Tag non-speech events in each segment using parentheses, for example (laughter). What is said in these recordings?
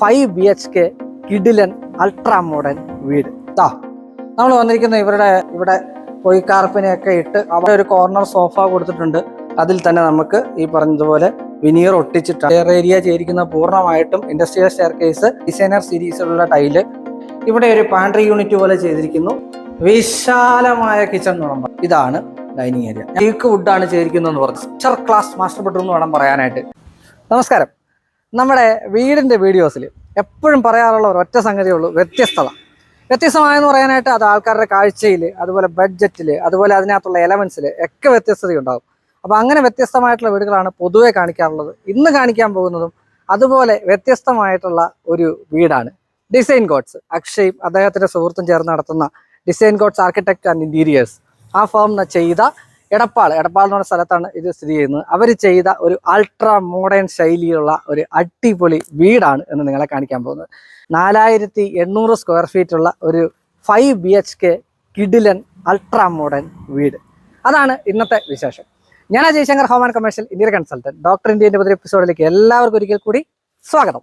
Five B H K കിഡിലൻ ultra modern വീട്. താ നമ്മൾ വന്നിരിക്കുന്ന ഇവരുടെ ഇവിടെ പൊയ്ക്കാർപ്പിനെയൊക്കെ ഇട്ട് അവിടെ ഒരു കോർണർ സോഫ കൊടുത്തിട്ടുണ്ട്. അതിൽ തന്നെ നമുക്ക് ഈ പറഞ്ഞതുപോലെ വിനിയർ ഒട്ടിച്ചിട്ട് എയർ ഏരിയ ചെയ്തിരിക്കുന്ന പൂർണമായിട്ടും ഇൻഡസ്ട്രിയൽ സ്റ്റെയർ കേസ് ഡിസൈനർ സീരീസിലുള്ള ടൈൽ. ഇവിടെ ഒരു പാൻട്രി യൂണിറ്റ് പോലെ ചെയ്തിരിക്കുന്നു. വിശാലമായ കിച്ചൺ എന്ന് ഇതാണ് ഡൈനിങ് ഏരിയ ഏക്ക് വുഡാണ് ചെയ്തിരിക്കുന്നതെന്ന് പറഞ്ഞു. സ്ട്രക്ചർ ക്ലാസ് മാസ്റ്റർ ബെഡ്റൂം എന്ന് വേണം പറയാനായിട്ട്. നമസ്കാരം. നമ്മുടെ വീടിന്റെ വീഡിയോസിൽ എപ്പോഴും പറയാറുള്ള ഒരു ഒറ്റ സംഗതിയേ ഉള്ളൂ വ്യത്യസ്തത. വ്യത്യസ്തമായെന്ന് പറയാനായിട്ട് അത് ആൾക്കാരുടെ കാഴ്ചയിൽ അതുപോലെ ബഡ്ജറ്റിൽ അതുപോലെ അതിനകത്തുള്ള എലമെൻസിൽ ഒക്കെ വ്യത്യസ്തതയുണ്ടാകും അപ്പോൾ അങ്ങനെ വ്യത്യസ്തമായിട്ടുള്ള വീടുകളാണ് പൊതുവെ കാണിക്കാറുള്ളത്. ഇന്ന് കാണിക്കാൻ പോകുന്നതും അതുപോലെ വ്യത്യസ്തമായിട്ടുള്ള ഒരു വീടാണ് ഡിസൈൻ ഗോഡ്സ് അക്ഷയും അദ്ദേഹത്തിന്റെ സുഹൃത്തും ചേർന്ന് നടത്തുന്ന design gods architect and interiors ആ ഫേം ചെയ്ത എടപ്പാൾ. എടപ്പാൾ എന്ന് പറഞ്ഞ സ്ഥലത്താണ് ഇത് സ്ഥിതി ചെയ്യുന്നത്. അവർ ചെയ്ത ഒരു അൾട്രാ മോഡേൺ ശൈലിയുള്ള ഒരു അടിപൊളി വീടാണ് എന്ന് നിങ്ങളെ കാണിക്കാൻ പോകുന്നത്. നാലായിരത്തി എണ്ണൂറ് സ്ക്വയർ ഫീറ്റ് ഉള്ള ഒരു ഫൈവ് ബി എച്ച് കെ കിഡിലൻ അൾട്രാ മോഡേൺ വീട്. അതാണ് ഇന്നത്തെ വിശേഷം. ഞാൻ Jayashankar home and commercial Indian consultant doctor ഇന്ത്യന്റെ പുതിയ എപ്പിസോഡിലേക്ക് എല്ലാവർക്കും ഒരിക്കൽ കൂടി സ്വാഗതം.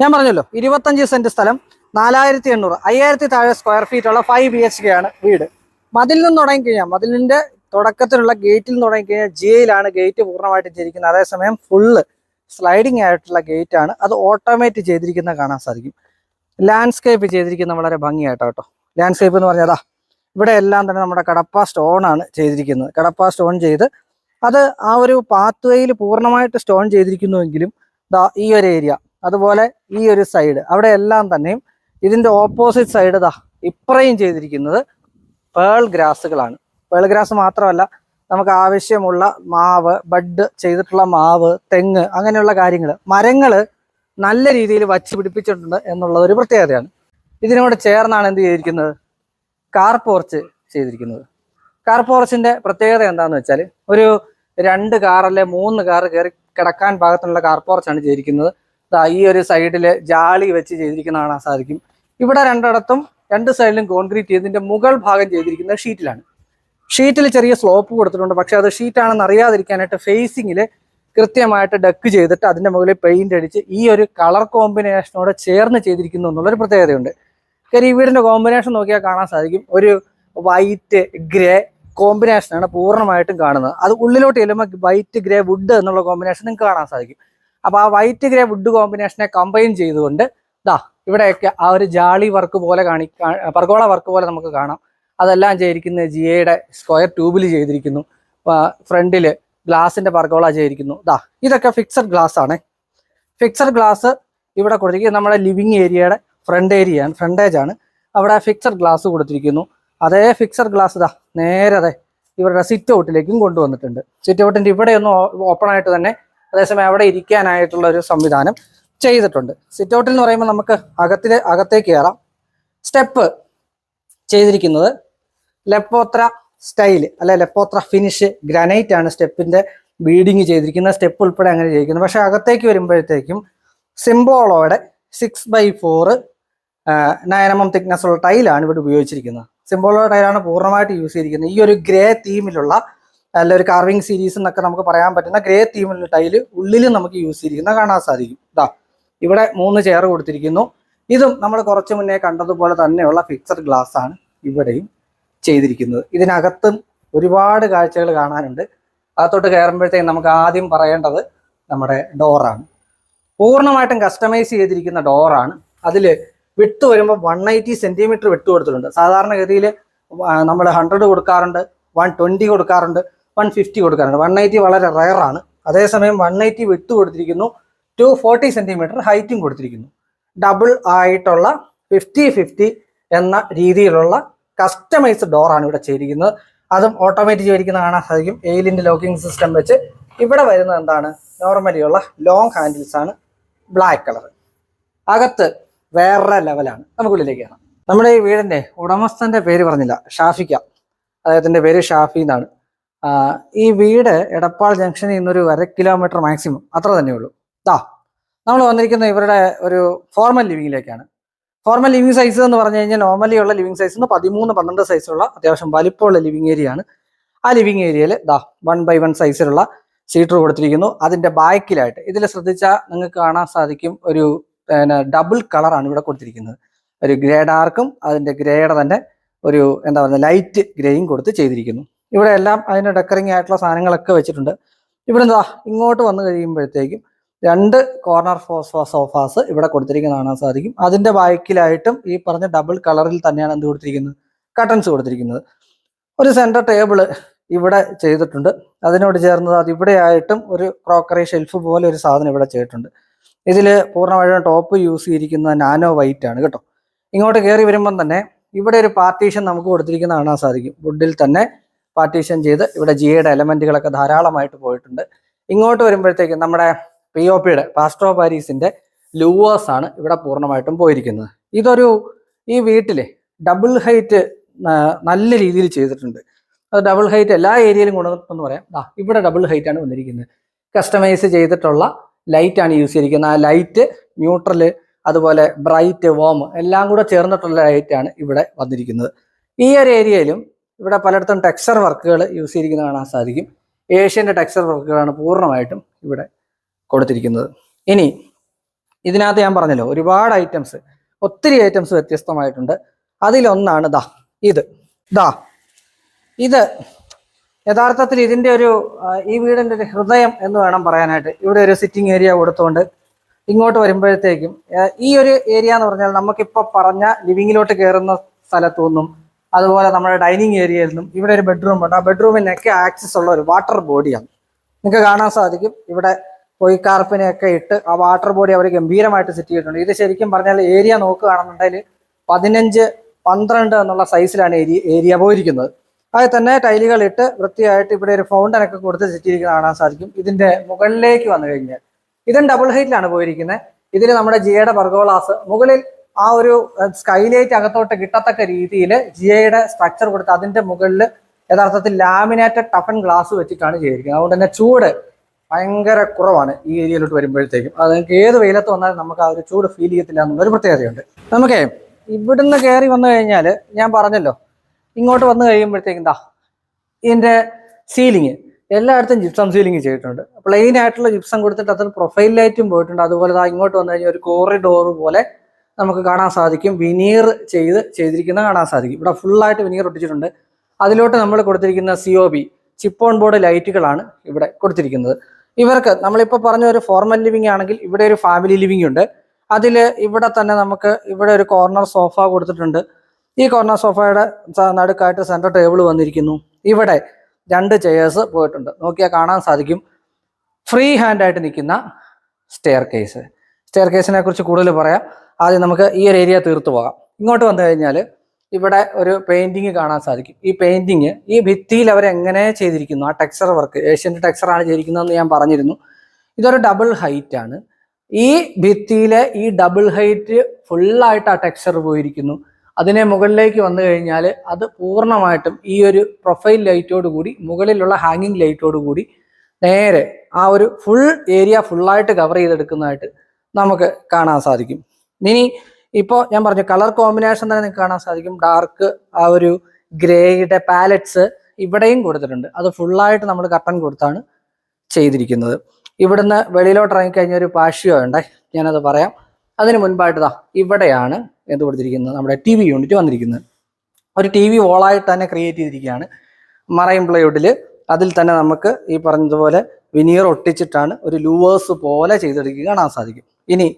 ഞാൻ പറഞ്ഞല്ലോ ഇരുപത്തഞ്ച് സെന്റ് സ്ഥലം നാലായിരത്തി എണ്ണൂറ് അയ്യായിരത്തി താഴെ സ്ക്വയർ ഫീറ്റ് ഉള്ള ഫൈവ് ബി എച്ച് കെ ആണ് വീട്. മതിൽ നിന്ന് തുടങ്ങിക്കഴിഞ്ഞാൽ മതിലിന്റെ തുടക്കത്തിലുള്ള ഗേറ്റിൽ നിന്ന് തുടങ്ങിക്കഴിഞ്ഞാൽ ജിയിലാണ് ഗേറ്റ് പൂർണമായിട്ട് ചെയ്തിരിക്കുന്നത് അതേസമയം ഫുള്ള് സ്ലൈഡിങ് ആയിട്ടുള്ള ഗേറ്റ് ആണ്. അത് ഓട്ടോമേറ്റ് ചെയ്തിരിക്കുന്ന കാണാൻ സാധിക്കും. ലാൻഡ്സ്കേപ്പ് ചെയ്തിരിക്കുന്ന വളരെ ഭംഗിയായിട്ടോ കേട്ടോ. ലാൻഡ്സ്കേപ്പ് എന്ന് പറഞ്ഞതാ ഇവിടെ എല്ലാം തന്നെ നമ്മുടെ കടപ്പ സ്റ്റോൺ ആണ് ചെയ്തിരിക്കുന്നത്. കടപ്പ സ്റ്റോൺ ചെയ്ത് അത് ആ ഒരു പാത്വേയിൽ പൂർണമായിട്ട് സ്റ്റോൺ ചെയ്തിരിക്കുന്നുവെങ്കിലും ഈ ഒരു ഏരിയ അതുപോലെ ഈ ഒരു സൈഡ് അവിടെ എല്ലാം തന്നെയും ഇതിന്റെ ഓപ്പോസിറ്റ് സൈഡ് ഇതാ ഇപ്രയും ചെയ്തിരിക്കുന്നത് പേൾ ഗ്രാസുകളാണ്. പേൾ ഗ്രാസ് മാത്രമല്ല നമുക്ക് ആവശ്യമുള്ള മാവ് ബഡ് ചെയ്തിട്ടുള്ള മാവ് തെങ്ങ് അങ്ങനെയുള്ള കാര്യങ്ങൾ മരങ്ങൾ നല്ല രീതിയിൽ വച്ച് പിടിപ്പിച്ചിട്ടുണ്ട് എന്നുള്ളത് ഒരു പ്രത്യേകതയാണ്. ഇതിനോട് ചേർന്നാണ് എന്ത് ചെയ്തിരിക്കുന്നത്? കാർ പോർച്ച് ചെയ്തിരിക്കുന്നത്. കാർ പോർച്ചിന്റെ പ്രത്യേകത എന്താണെന്ന് വെച്ചാൽ ഒരു രണ്ട് കാറല്ലേ മൂന്ന് കാർ കയറി കിടക്കാൻ ഭാഗത്തുള്ള കാർ പോർച്ചാണ് ചെയ്തിരിക്കുന്നത്. ഈ ഒരു സൈഡിൽ ജാളി വെച്ച് ചെയ്തിരിക്കുന്ന കാണാൻ സാധിക്കും ഇവിടെ രണ്ടിടത്തും രണ്ട് സൈഡിലും കോൺക്രീറ്റ് ചെയ്തതിന്റെ മുകൾ ഭാഗം ചെയ്തിരിക്കുന്നത് ഷീറ്റിലാണ് ഷീറ്റിൽ ചെറിയ സ്ലോപ്പ് കൊടുത്തിട്ടുണ്ട്. പക്ഷെ അത് ഷീറ്റാണെന്ന് അറിയാതിരിക്കാനായിട്ട് ഫേസിങ്ങിൽ കൃത്യമായിട്ട് ഡക്ക് ചെയ്തിട്ട് അതിന്റെ മുകളിൽ പെയിന്റ് അടിച്ച് ഈ ഒരു കളർ കോമ്പിനേഷനോട് ചേർന്ന് ചെയ്തിരിക്കുന്നു എന്നുള്ളൊരു പ്രത്യേകതയുണ്ട്. കാര്യം ഈ വീടിന്റെ കോമ്പിനേഷൻ നോക്കിയാൽ കാണാൻ സാധിക്കും. ഒരു വൈറ്റ് ഗ്രേ കോമ്പിനേഷനാണ് പൂർണമായിട്ടും കാണുന്നത്. അത് ഉള്ളിലോട്ട് ചെല്ലുമ്പോൾ വൈറ്റ് ഗ്രേ വുഡ് എന്നുള്ള കോമ്പിനേഷൻ നിങ്ങൾക്ക് കാണാൻ സാധിക്കും. അപ്പോൾ ആ വൈറ്റ് ഗ്രേ വുഡ് കോമ്പിനേഷനെ കമ്പൈൻ ചെയ്തുകൊണ്ട് ദാ ഇവിടെയൊക്കെ ആ ഒരു ജാളി വർക്ക് പോലെ കാണി പർഗോള വർക്ക് പോലെ നമുക്ക് കാണാം. അതെല്ലാം ചെയ്തിരിക്കുന്നത് ജിയയുടെ സ്ക്വയർ ട്യൂബിൽ ചെയ്തിരിക്കുന്നു. ഫ്രണ്ടിൽ ഗ്ലാസിന്റെ പർഗോള ചെയ്തിരിക്കുന്നു. ദാ ഇതൊക്കെ ഫിക്സഡ് ഗ്ലാസ് ആണ്. ഫിക്സഡ് ഗ്ലാസ് ഇവിടെ കൊടുത്തിരിക്കുന്നത് നമ്മുടെ ലിവിങ് ഏരിയയുടെ ഫ്രണ്ട് ഏരിയ ആണ് ഫ്രണ്ടേജ് ആണ്. അവിടെ ഫിക്സഡ് ഗ്ലാസ് കൊടുത്തിരിക്കുന്നു. അതേ ഫിക്സഡ് ഗ്ലാസ് ഇതാ നേരെ അതെ ഇവരുടെ സിറ്റ് ഔട്ടിലേക്കും കൊണ്ടുവന്നിട്ടുണ്ട്. സിറ്റ് ഔട്ടിന്റെ ഇവിടെയൊന്നും ഓപ്പൺ ആയിട്ട് തന്നെ അതേസമയം അവിടെ ഇരിക്കാനായിട്ടുള്ള ഒരു സംവിധാനം ചെയ്തിട്ടുണ്ട്. സിറ്റ് ഔട്ടിൽ എന്ന് പറയുമ്പോൾ നമുക്ക് അകത്തിലെ അകത്തേക്ക് കയറാം. സ്റ്റെപ്പ് ചെയ്തിരിക്കുന്നത് ലെപ്പോത്ര സ്റ്റൈൽ അല്ലെ ലെപ്പോത്ര ഫിനിഷ് ഗ്രാനൈറ്റ് ആണ് സ്റ്റെപ്പിന്റെ ബീഡിങ് ചെയ്തിരിക്കുന്നത്. സ്റ്റെപ്പ് ഉൾപ്പെടെ അങ്ങനെ ചെയ്തിരിക്കുന്നത്. പക്ഷെ അകത്തേക്ക് വരുമ്പോഴത്തേക്കും സിംബോളോയുടെ സിക്സ് ബൈ ഫോർ നയനമം തിക്നെസ് ഉള്ള ടൈലാണ് ഇവിടെ ഉപയോഗിച്ചിരിക്കുന്നത്. സിംബോളോ ടൈലാണ് പൂർണമായിട്ട് യൂസ് ചെയ്തിരിക്കുന്നത്. ഈ ഒരു ഗ്രേ തീമിലുള്ള അല്ല ഒരു കാർവിംഗ് സീരീസ് എന്നൊക്കെ നമുക്ക് പറയാൻ പറ്റുന്ന ഗ്രേ തീമിലുള്ള ടൈൽ ഉള്ളിൽ നമുക്ക് യൂസ് ചെയ്തിരിക്കുന്ന കാണാൻ സാധിക്കും. ഇതാ ഇവിടെ മൂന്ന് ചെയർ കൊടുത്തിരിക്കുന്നു. ഇതും നമ്മൾ കുറച്ച് മുന്നേ കണ്ടതുപോലെ തന്നെയുള്ള ഫിക്സഡ് ഗ്ലാസ് ആണ് ഇവിടെയും ചെയ്തിരിക്കുന്നത്. ഇതിനകത്തും ഒരുപാട് കാഴ്ചകൾ കാണാനുണ്ട്. അകത്തോട്ട് കയറുമ്പോഴത്തേക്കും നമുക്ക് ആദ്യം പറയേണ്ടത് നമ്മുടെ ഡോറാണ് പൂർണമായിട്ടും കസ്റ്റമൈസ് ചെയ്തിരിക്കുന്ന ഡോറാണ് അതിൽ വിട്ട് വരുമ്പോൾ വൺ എയ്റ്റി സെന്റിമീറ്റർ വിട്ട് കൊടുത്തിട്ടുണ്ട്. സാധാരണഗതിയിൽ നമ്മൾ ഹൺഡ്രഡ് കൊടുക്കാറുണ്ട് വൺ ട്വന്റി കൊടുക്കാറുണ്ട്. വൺ ഫിഫ്റ്റി കൊടുക്കാറുണ്ട് വൺ എയ്റ്റി വളരെ റയറാണ്. അതേസമയം വൺ എയ്റ്റി വിട്ട് കൊടുത്തിരിക്കുന്നു. ടു ഫോർട്ടി സെന്റിമീറ്റർ ഹൈറ്റും കൊടുത്തിരിക്കുന്നു. ഡബിൾ ആയിട്ടുള്ള ഫിഫ്റ്റി ഫിഫ്റ്റി എന്ന രീതിയിലുള്ള കസ്റ്റമൈസ്ഡ് ഡോറാണ് ഇവിടെ ചെയ്തിരിക്കുന്നത്. അതും ഓട്ടോമാറ്റിക് ചെയ്തിരിക്കുന്ന കാണാൻ സാധിക്കും. എയിലിന്റെ ലോക്കിംഗ് സിസ്റ്റം വെച്ച് ഇവിടെ വരുന്നത് എന്താണ്? നോർമലി ഉള്ള ലോങ് ഹാൻഡിൽസ് ആണ്. ബ്ലാക്ക് കളർ അകത്ത് വേറെ ലെവലാണ് നമുക്കുള്ളിലേക്ക് കാണാം നമ്മുടെ ഈ വീടിന്റെ ഉടമസ്ഥന്റെ പേര് പറഞ്ഞില്ല. ഷാഫിക്ക. അദ്ദേഹത്തിന്റെ പേര് ഷാഫി എന്നാണ്. ഈ വീട് എടപ്പാൾ ജംഗ്ഷനിൽ നിന്നൊരു അര കിലോമീറ്റർ മാക്സിമം അത്ര തന്നെ ഉള്ളൂ. ദാ നമ്മൾ വന്നിരിക്കുന്ന ഇവരുടെ ഒരു ഫോർമൽ ലിവിങ്ങിലേക്കാണ് ഫോർമൽ ലിവിങ് സൈസ് എന്ന് പറഞ്ഞു കഴിഞ്ഞാൽ നോർമലി ഉള്ള ലിവിങ് സൈസ് എന്ന് പതിമൂന്ന് പന്ത്രണ്ട് സൈസുള്ള അത്യാവശ്യം വലിപ്പമുള്ള ലിവിങ് ഏരിയ ആണ്. ആ ലിവിങ് ഏരിയയിൽ ദാ വൺ ബൈ വൺ സൈസിലുള്ള സീറ്റർ കൊടുത്തിരിക്കുന്നു. അതിന്റെ ബാക്കിലായിട്ട് ഇതിൽ ശ്രദ്ധിച്ചാൽ നിങ്ങൾക്ക് കാണാൻ സാധിക്കും ഒരു പിന്നെ ഡബിൾ കളറാണ് ഇവിടെ കൊടുത്തിരിക്കുന്നത്. ഒരു ഗ്രേ ഡാർക്കും അതിന്റെ ഗ്രേയുടെ തന്നെ ഒരു എന്താ പറയുക ലൈറ്റ് ഗ്രേയും കൊടുത്ത് ചെയ്തിരിക്കുന്നു. ഇവിടെ എല്ലാം അതിന് ഡെക്കറിങ് ആയിട്ടുള്ള സാധനങ്ങളൊക്കെ വെച്ചിട്ടുണ്ട്. ഇവിടെ എന്താ ഇങ്ങോട്ട് വന്നു കഴിയുമ്പോഴത്തേക്കും രണ്ട് കോർണർ സോഫാസ് ഇവിടെ കൊടുത്തിരിക്കുന്നത് കാണാൻ സാധിക്കും. അതിന്റെ ബാക്കിലായിട്ടും ഈ പറഞ്ഞ ഡബിൾ കളറിൽ തന്നെയാണ് എന്ത് കൊടുത്തിരിക്കുന്നത്? കട്ടൻസ് കൊടുത്തിരിക്കുന്നത്. ഒരു സെന്റർ ടേബിൾ ഇവിടെ ചെയ്തിട്ടുണ്ട്. അതിനോട് ചേർന്നത് അത് ഒരു ക്രോക്കറി ഷെൽഫ് പോലെ ഒരു സാധനം ഇവിടെ ചെയ്തിട്ടുണ്ട്. ഇതിൽ പൂർണമായിട്ടും ടോപ്പ് യൂസ് ചെയ്തിരിക്കുന്നത് നാനോ വൈറ്റ് ആണ് കേട്ടോ. ഇങ്ങോട്ട് കയറി വരുമ്പം തന്നെ ഇവിടെ ഒരു പാർട്ടീഷൻ നമുക്ക് കൊടുത്തിരിക്കുന്ന കാണാൻ സാധിക്കും. വുഡിൽ തന്നെ പാർട്ടീഷൻ ചെയ്ത് ഇവിടെ ജിയുടെ എലമെന്റുകളൊക്കെ ധാരാളമായിട്ട് പോയിട്ടുണ്ട്. ഇങ്ങോട്ട് വരുമ്പോഴത്തേക്കും നമ്മുടെ പി ഒ പിയുടെ പാസ്റ്റോ പാരീസിന്റെ ലൂവേഴ്സ് ആണ് ഇവിടെ പൂർണമായിട്ടും പോയിരിക്കുന്നത്. ഇതൊരു ഈ വീട്ടിലെ ഡബിൾ ഹൈറ്റ് നല്ല രീതിയിൽ ചെയ്തിട്ടുണ്ട്. അത് ഡബിൾ ഹൈറ്റ് എല്ലാ ഏരിയയിലും കൊണ്ടുവന്നു പറയാം. ആ ഇവിടെ ഡബിൾ ഹൈറ്റ് ആണ് വന്നിരിക്കുന്നത്. കസ്റ്റമൈസ് ചെയ്തിട്ടുള്ള ലൈറ്റ് ആണ് യൂസ് ചെയ്തിരിക്കുന്നത്. ആ ലൈറ്റ് ന്യൂട്രൽ അതുപോലെ ബ്രൈറ്റ് വോം എല്ലാം കൂടെ ചേർന്നിട്ടുള്ള ലൈറ്റ് ആണ് ഇവിടെ വന്നിരിക്കുന്നത്. ഈ ഒരു ഏരിയയിലും ഇവിടെ പലയിടത്തും ടെക്സ്ചർ വർക്കുകൾ യൂസ് ചെയ്തിരിക്കുന്നത് കാണാൻ സാധിക്കും. ഏഷ്യന്റെ ടെക്സ്ചർ വർക്കുകളാണ് പൂർണമായിട്ടും ഇവിടെ കൊടുത്തിരിക്കുന്നത്. ഇനി ഇതിനകത്ത് ഞാൻ പറഞ്ഞല്ലോ ഒരുപാട് ഐറ്റംസ് ഒത്തിരി ഐറ്റംസ് വ്യത്യസ്തമായിട്ടുണ്ട്. അതിലൊന്നാണ് ദാ ഇത്. ദാ ഇത് യഥാർത്ഥത്തിൽ ഇതിന്റെ ഒരു ഈ വീടിന്റെ ഒരു ഹൃദയം എന്ന് വേണം പറയാനായിട്ട്. ഇവിടെ ഒരു സിറ്റിംഗ് ഏരിയ കൊടുത്തുകൊണ്ട് ഇങ്ങോട്ട് വരുമ്പോഴത്തേക്കും ഈ ഒരു ഏരിയ എന്ന് പറഞ്ഞാൽ നമുക്കിപ്പോൾ പറഞ്ഞ ലിവിങ്ങിലോട്ട് കയറുന്ന സ്ഥലത്തു നിന്നും അതുപോലെ നമ്മുടെ ഡൈനിങ് ഏരിയയിൽ നിന്നും ഇവിടെ ഒരു ബെഡ്റൂം ഉണ്ട്. ആ ബെഡ്റൂമിനൊക്കെ ആക്സസ് ഉള്ള ഒരു വാട്ടർ ബോഡിയാണ് നിങ്ങൾക്ക് കാണാൻ സാധിക്കും. ഇവിടെ പോയി പൊയ്ക്കാർപ്പിനെയൊക്കെ ഇട്ട് ആ വാട്ടർ ബോഡി അവർ ഗംഭീരമായിട്ട് സെറ്റ് ചെയ്തിട്ടുണ്ട്. ഇത് ശരിക്കും പറഞ്ഞാൽ ഏരിയ നോക്കുകയാണെന്നുണ്ടെങ്കിൽ പതിനഞ്ച് പന്ത്രണ്ട് എന്നുള്ള സൈസിലാണ് ഏരിയ ഏരിയ പോയിരിക്കുന്നത്. അതിൽ തന്നെ ടൈലുകൾ ഇട്ട് വൃത്തിയായിട്ട് ഇവിടെ ഒരു ഫൗണ്ടനൊക്കെ കൊടുത്ത് സെറ്റ് ചെയ്തിരിക്കുന്നത് കാണാൻ സാധിക്കും. ഇതിന്റെ മുകളിലേക്ക് വന്നു കഴിഞ്ഞാൽ. ഇതും ഡബിൾ ഹൈറ്റിലാണ് പോയിരിക്കുന്നത്. ഇതിൽ നമ്മുടെ ജിയുടെ ബർഗോളാസ് മുകളിൽ ആ ഒരു സ്കൈലൈറ്റ് അകത്തോട്ട് കിട്ടത്തക്ക രീതിയിൽ ജിയുടെ സ്ട്രക്ചർ കൊടുത്ത് അതിന്റെ മുകളിൽ യഥാർത്ഥത്തിൽ ലാമിനേറ്റഡ് ടഫൻ ഗ്ലാസ് വെച്ചിട്ടാണ് ചെയ്തിരിക്കുന്നത്. അതുകൊണ്ട് തന്നെ ചൂട് ഭയങ്കര കുറവാണ് ഈ ഏരിയയിലോട്ട് വരുമ്പോഴത്തേക്കും. അത് നിങ്ങൾക്ക് ഏത് വെയിലത്ത് വന്നാലും നമുക്ക് ആ ഒരു ചൂട് ഫീൽ ചെയ്യത്തില്ല എന്നുള്ളൊരു പ്രത്യേകതയുണ്ട്. നമുക്കേ ഇവിടുന്ന് കയറി വന്നു കഴിഞ്ഞാൽ ഞാൻ പറഞ്ഞല്ലോ ഇങ്ങോട്ട് വന്നു കഴിയുമ്പോഴത്തേക്കും എന്താ ഇതിന്റെ സീലിംഗ് എല്ലായിടത്തും ജിപ്സം സീലിംഗ് ചെയ്തിട്ടുണ്ട്. പ്ലെയിൻ ആയിട്ടുള്ള ജിപ്സം കൊടുത്തിട്ട് അതിൽ പ്രൊഫൈൽ ലൈറ്റും പോയിട്ടുണ്ട്. അതുപോലെ ഇങ്ങോട്ട് വന്നു കഴിഞ്ഞാൽ ഒരു കോറിഡോർ പോലെ നമുക്ക് കാണാൻ സാധിക്കും. വിനീർ ചെയ്ത് ചെയ്തിരിക്കുന്നത് കാണാൻ സാധിക്കും. ഇവിടെ ഫുള്ളായിട്ട് വിനീർ ഒട്ടിച്ചിട്ടുണ്ട്. അതിലോട്ട് നമ്മൾ കൊടുത്തിരിക്കുന്ന C O B chip on board ലൈറ്റുകളാണ് ഇവിടെ കൊടുത്തിരിക്കുന്നത്. ഇവർക്ക് നമ്മളിപ്പോൾ പറഞ്ഞ ഒരു ഫോർമൽ ലിവിംഗ് ആണെങ്കിൽ ഇവിടെ ഒരു ഫാമിലി ലിവിംഗ് ഉണ്ട്. അതിൽ ഇവിടെ തന്നെ നമുക്ക് ഇവിടെ ഒരു കോർണർ സോഫ കൊടുത്തിട്ടുണ്ട്. ഈ കോർണർ സോഫയുടെ നടുക്കായിട്ട് സെന്റർ ടേബിൾ വന്നിരിക്കുന്നു. ഇവിടെ രണ്ട് ചെയേഴ്സ് പോയിട്ടുണ്ട്. നോക്കിയാൽ കാണാൻ സാധിക്കും. ഫ്രീ ഹാൻഡായിട്ട് നിൽക്കുന്ന സ്റ്റെയർ കേസ് സ്റ്റെയർ കേസിനെ കുറിച്ച് കൂടുതൽ പറയാം. ആദ്യം നമുക്ക് ഈ ഒരു ഏരിയ തീർത്തു പോകാം. ഇങ്ങോട്ട് വന്നു കഴിഞ്ഞാൽ ഇവിടെ ഒരു പെയിന്റിങ് കാണാൻ സാധിക്കും. ഈ പെയിന്റിങ് ഈ ഭിത്തിയിൽ അവർ എങ്ങനെ ചെയ്തിരിക്കുന്നു? ആ ടെക്സ്ചർ വർക്ക് ഏഷ്യന്റെ ടെക്സ്ചർ ആണ് ചെയ്തിരിക്കുന്നതെന്ന് ഞാൻ പറഞ്ഞിരുന്നു. ഇതൊരു ഡബിൾ ഹൈറ്റ് ആണ്. ഈ ഭിത്തിയിലെ ഈ ഡബിൾ ഹൈറ്റ് ഫുള്ളായിട്ട് ആ ടെക്സ്ചർ പോയിരിക്കുന്നു. അതിനെ മുകളിലേക്ക് വന്നു കഴിഞ്ഞാൽ അത് പൂർണമായിട്ടും ഈ ഒരു പ്രൊഫൈൽ ലൈറ്റോട് കൂടി മുകളിലുള്ള ഹാങ്ങിങ് ലൈറ്റോട് കൂടി നേരെ ആ ഒരു ഫുൾ ഏരിയ ഫുള്ളായിട്ട് കവർ ചെയ്തെടുക്കുന്നതായിട്ട് നമുക്ക് കാണാൻ സാധിക്കും. ഇനി ഇപ്പോൾ ഞാൻ പറഞ്ഞു കളർ കോമ്പിനേഷൻ തന്നെ നിങ്ങൾക്ക് കാണാൻ സാധിക്കും. ഡാർക്ക് ആ ഒരു ഗ്രേയുടെ പാലറ്റ്സ് ഇവിടെയും കൊടുത്തിട്ടുണ്ട്. അത് ഫുള്ളായിട്ട് നമ്മൾ കട്ടൻ കൊടുത്താണ് ചെയ്തിരിക്കുന്നത്. ഇവിടുന്ന് വെളിയിലോട്ട് ഇറങ്ങിക്കഴിഞ്ഞ ഒരു പാഷ്യോ ഉണ്ട് ഞാനത് പറയാം. അതിന് മുൻപായിട്ട് ദാ ഇവിടെയാണ് എന്ത് കൊടുത്തിരിക്കുന്നത്? നമ്മുടെ ടി വി യൂണിറ്റ് വന്നിരിക്കുന്നത്. ഒരു ടി വി വോളായിട്ട് തന്നെ ക്രിയേറ്റ് ചെയ്തിരിക്കുകയാണ്. മറൈൻ പ്ലൈവുഡിൽ അതിൽ തന്നെ നമുക്ക് ഈ പറഞ്ഞതുപോലെ വിനീർ ഒട്ടിച്ചിട്ടാണ് ഒരു ലൂവേഴ്സ് പോലെ ചെയ്തെടുക്കുക കാണാൻ സാധിക്കും. ഇനി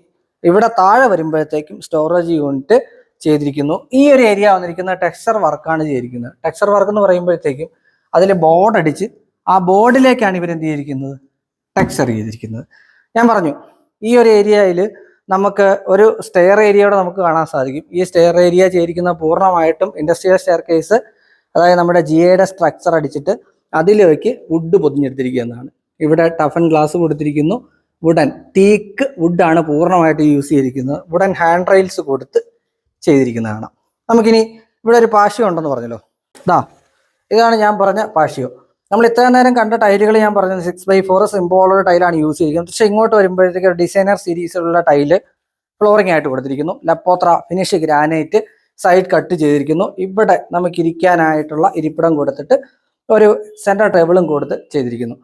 ഇവിടെ താഴെ വരുമ്പോഴത്തേക്കും സ്റ്റോറേജ് യൂണിറ്റ് ചെയ്തിരിക്കുന്നു. ഈ ഒരു ഏരിയ വന്നിരിക്കുന്ന ടെക്സ്ചർ വർക്കാണ് ചെയ്തിരിക്കുന്നത്. ടെക്സ്ചർ വർക്ക് എന്ന് പറയുമ്പോഴത്തേക്കും അതിൽ ബോർഡ് അടിച്ച് ആ ബോർഡിലേക്കാണ് ഇവർ എന്ത് ചെയ്തിരിക്കുന്നത്? ടെക്സ്ചർ ചെയ്തിരിക്കുന്നത്. ഞാൻ പറഞ്ഞു ഈ ഒരു ഏരിയയിൽ നമുക്ക് ഒരു സ്റ്റെയർ ഏരിയയോടെ നമുക്ക് കാണാൻ സാധിക്കും. ഈ സ്റ്റെയർ ഏരിയ ചെയ്തിരിക്കുന്ന പൂർണമായിട്ടും ഇൻഡസ്ട്രിയൽ സ്റ്റെയർ കേസ് അതായത് നമ്മുടെ ജിയുടെ സ്ട്രക്ചർ അടിച്ചിട്ട് അതിലേക്ക് വുഡ് പൊതിഞ്ഞെടുത്തിരിക്കുന്നതാണ് ഇവിടെ ടഫൻ ഗ്ലാസ് കൊടുത്തിരിക്കുന്നു. വുഡൻ ടീക്ക് വുഡാണ് പൂർണമായിട്ട് യൂസ് ചെയ്തിരിക്കുന്നത്. വുഡൻ ഹാൻഡ് റെയിൽസ് കൊടുത്ത് ചെയ്തിരിക്കുന്നതാണ്. നമുക്കിനി ഇവിടെ ഒരു പാഷ്യം ഉണ്ടെന്ന് പറഞ്ഞല്ലോ. ഇതാ ഇതാണ് ഞാൻ പറഞ്ഞ പാഷ്യം. നമ്മൾ ഇത്രയും നേരം കണ്ട ടൈലുകൾ ഞാൻ പറഞ്ഞത് സിക്സ് ബൈ ഫോർ സിംബോളുള്ള ടൈലാണ് യൂസ് ചെയ്തിരിക്കുന്നത്. പക്ഷേ ഇങ്ങോട്ട് വരുമ്പോഴത്തേക്ക് ഡിസൈനർ സീരീസിലുള്ള ടൈൽ ഫ്ലോറിംഗ് ആയിട്ട് കൊടുത്തിരിക്കുന്നു. Lapotra finish granite side cut ചെയ്തിരിക്കുന്നു. ഇവിടെ നമുക്ക് ഇരിക്കാനായിട്ടുള്ള ഇരിപ്പിടം കൊടുത്തിട്ട് ഒരു സെന്റർ ടേബിളും കൊടുത്ത് ചെയ്തിരിക്കുന്നു.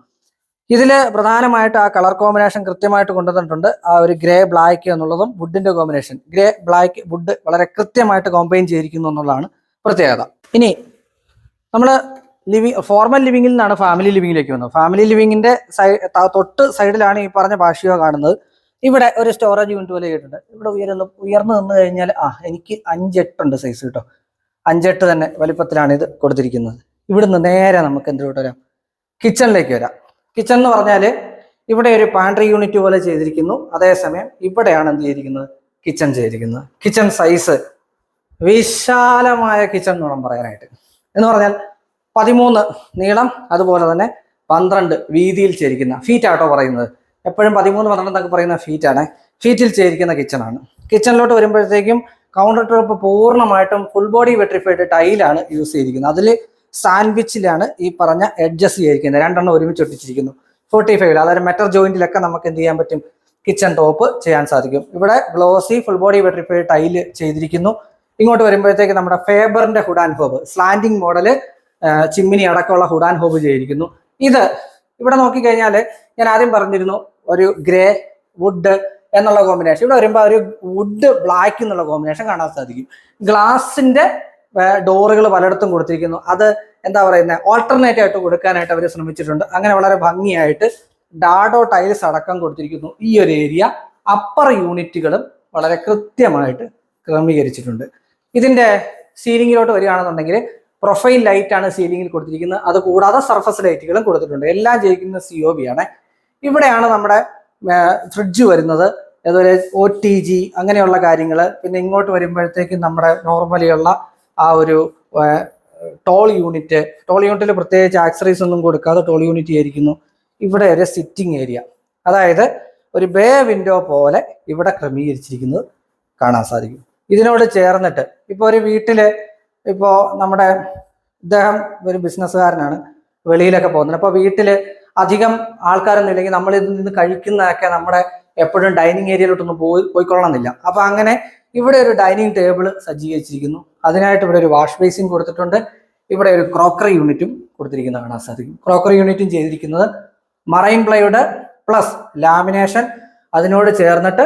ഇതിൽ പ്രധാനമായിട്ട് ആ കളർ കോമ്പിനേഷൻ കൃത്യമായിട്ട് കൊണ്ടുവന്നിട്ടുണ്ട്. ആ ഒരു ഗ്രേ ബ്ലാക്ക് എന്നുള്ളതും വുഡിന്റെ കോമ്പിനേഷൻ. ഗ്രേ ബ്ലാക്ക് വുഡ് വളരെ കൃത്യമായിട്ട് കോമ്പൈൻ ചെയ്തിരിക്കുന്നു എന്നുള്ളതാണ് പ്രത്യേകത. ഇനി നമ്മൾ ലിവിങ് ഫോർമൽ ലിവിങ്ങിൽ നിന്നാണ് ഫാമിലി ലിവിങ്ങിലേക്ക് വന്നത്. ഫാമിലി ലിവിങ്ങിന്റെ തൊട്ട് സൈഡിലാണ് ഈ പറഞ്ഞ ഭാഷയോ കാണുന്നത്. ഇവിടെ ഒരു സ്റ്റോറേജ് യൂണിറ്റ് പോലെ ചെയ്തിട്ടുണ്ട് ഇവിടെ ഉയർന്ന് ഉയർന്നു നിന്ന് കഴിഞ്ഞാൽ ആ എനിക്ക് അഞ്ചെട്ടുണ്ട് സൈസ് കേട്ടോ അഞ്ചെട്ട് തന്നെ വലിപ്പത്തിലാണ് ഇത് കൊടുത്തിരിക്കുന്നത്. ഇവിടുന്ന് നേരെ നമുക്ക് എന്തിലോട്ട് വരാം? കിച്ചണിലേക്ക് വരാം. കിച്ചൺ എന്ന് പറഞ്ഞാൽ ഇവിടെ ഒരു പാൻട്രി യൂണിറ്റ് പോലെ ചെയ്തിരിക്കുന്നു. അതേസമയം ഇവിടെയാണ് എന്ത് ചെയ്തിരിക്കുന്നത്? കിച്ചൺ ചെയ്തിരിക്കുന്നത്. കിച്ചൺ സൈസ് വിശാലമായ കിച്ചൺ എന്ന് വേണം പറയാനായിട്ട്. എന്ന് പറഞ്ഞാൽ പതിമൂന്ന് നീളം അതുപോലെ തന്നെ പന്ത്രണ്ട് വീതിയിൽ ചേരിക്കുന്ന ഫീറ്റ് ആട്ടോ പറയുന്നത്. എപ്പോഴും പതിമൂന്ന് പന്ത്രണ്ട് എന്നൊക്കെ പറയുന്ന ഫീറ്റ് ആണ്. ഫീറ്റിൽ ചേരിക്കുന്ന കിച്ചണാണ് കിച്ചണിലോട്ട് വരുമ്പോഴത്തേക്കും കൗണ്ടർ ടോപ്പ് പൂർണമായിട്ടും ഫുൾ ബോഡി വെട്രിഫൈഡ് ടൈലാണ് യൂസ് ചെയ്തിരിക്കുന്നത്. അതിൽ സാൻഡ്വിച്ചിലാണ് ഈ പറഞ്ഞ എഡ്ജസ് ചെയ്തിരിക്കുന്നത്. രണ്ടെണ്ണം ഒരുമിച്ച് ഒട്ടിച്ചിരിക്കുന്നു. ഫോർട്ടി ഫൈവിൽ അതായത് മെറ്റർ ജോയിന്റിലൊക്കെ നമുക്ക് എന്ത് ചെയ്യാൻ പറ്റും? കിച്ചൺ ടോപ്പ് ചെയ്യാൻ സാധിക്കും. ഇവിടെ glossy full body vitrified tile ചെയ്തിരിക്കുന്നു. ഇങ്ങോട്ട് വരുമ്പോഴത്തേക്ക് നമ്മുടെ ഫേബറിന്റെ hood and hob slanting model chimney അടക്കമുള്ള ഹുഡാൻ ഹോബ് ചെയ്തിരിക്കുന്നു. ഇത് ഇവിടെ നോക്കിക്കഴിഞ്ഞാൽ ഞാൻ ആദ്യം പറഞ്ഞിരുന്നു ഒരു ഗ്രേ വുഡ് എന്നുള്ള കോമ്പിനേഷൻ ഇവിടെ വരുമ്പോൾ ഒരു വുഡ് ബ്ലാക്ക് എന്നുള്ള കോമ്പിനേഷൻ കാണാൻ സാധിക്കും. ഗ്ലാസിന്റെ ഡോറുകൾ പലയിടത്തും കൊടുത്തിരിക്കുന്നു. അത് എന്താ പറയുന്നത് ഓൾട്ടർനേറ്റ് ആയിട്ട് കൊടുക്കാനായിട്ട് അവർ ശ്രമിച്ചിട്ടുണ്ട്. അങ്ങനെ വളരെ ഭംഗിയായിട്ട് ഡാഡോ ടൈൽസ് അടക്കം കൊടുത്തിരിക്കുന്നു. ഈ ഒരു ഏരിയ അപ്പർ യൂണിറ്റുകളും വളരെ കൃത്യമായിട്ട് ക്രമീകരിച്ചിട്ടുണ്ട്. ഇതിന്റെ സീലിങ്ങിലോട്ട് വരികയാണെന്നുണ്ടെങ്കിൽ പ്രൊഫൈൽ ലൈറ്റ് ആണ് സീലിംഗിൽ കൊടുത്തിരിക്കുന്നത്. അതുകൂടാതെ സർഫസ് ലൈറ്റുകളും കൊടുത്തിട്ടുണ്ട്. എല്ലാം ജയിക്കുന്ന സി ഒ ബി ആണ്. ഇവിടെയാണ് നമ്മുടെ ഫ്രിഡ്ജ് വരുന്നത്. അതുപോലെ ഒ ടി ജി അങ്ങനെയുള്ള കാര്യങ്ങൾ പിന്നെ ഇങ്ങോട്ട് വരുമ്പോഴത്തേക്കും നമ്മുടെ നോർമലി ഉള്ള ആ ഒരു ടോൾ യൂണിറ്റ് ടോൾ യൂണിറ്റിൽ പ്രത്യേകിച്ച് ആക്സറീസ് ഒന്നും കൊടുക്കാതെ ടോൾ യൂണിറ്റ് ആയിരിക്കുന്നു. ഇവിടെ ഒരു സിറ്റിംഗ് ഏരിയ അതായത് ഒരു ബേ വിൻഡോ പോലെ ഇവിടെ ക്രമീകരിച്ചിരിക്കുന്നത് കാണാൻ സാധിക്കും. ഇതിനോട് ചേർന്നിട്ട് ഇപ്പോൾ ഒരു വീട്ടിൽ ഇപ്പോൾ നമ്മുടെ ഇദ്ദേഹം ഒരു ബിസിനസ്സുകാരനാണ് വെളിയിലൊക്കെ പോകുന്നത്. അപ്പോൾ വീട്ടിൽ അധികം ആൾക്കാരൊന്നും ഇല്ലെങ്കിൽ നമ്മൾ നിന്ന് കഴിക്കുന്നതൊക്കെ നമ്മുടെ എപ്പോഴും ഡൈനിങ് ഏരിയയിലോട്ടൊന്നും പോയി പോയിക്കൊള്ളണമെന്നില്ല. അപ്പോൾ അങ്ങനെ ഇവിടെ ഒരു ഡൈനിങ് ടേബിൾ സജ്ജീകരിച്ചിരിക്കുന്നു. അതിനായിട്ട് ഇവിടെ ഒരു വാഷ് ബേസിൻ കൊടുത്തിട്ടുണ്ട്. ഇവിടെ ഒരു ക്രോക്കറി യൂണിറ്റും കൊടുത്തിരിക്കുന്നത് കാണാൻ സാധിക്കും. ക്രോക്കറി യൂണിറ്റും ചെയ്തിരിക്കുന്നത് മറൈൻ പ്ലൈവുഡ് പ്ലസ് ലാമിനേഷൻ അതിനോട് ചേർന്നിട്ട്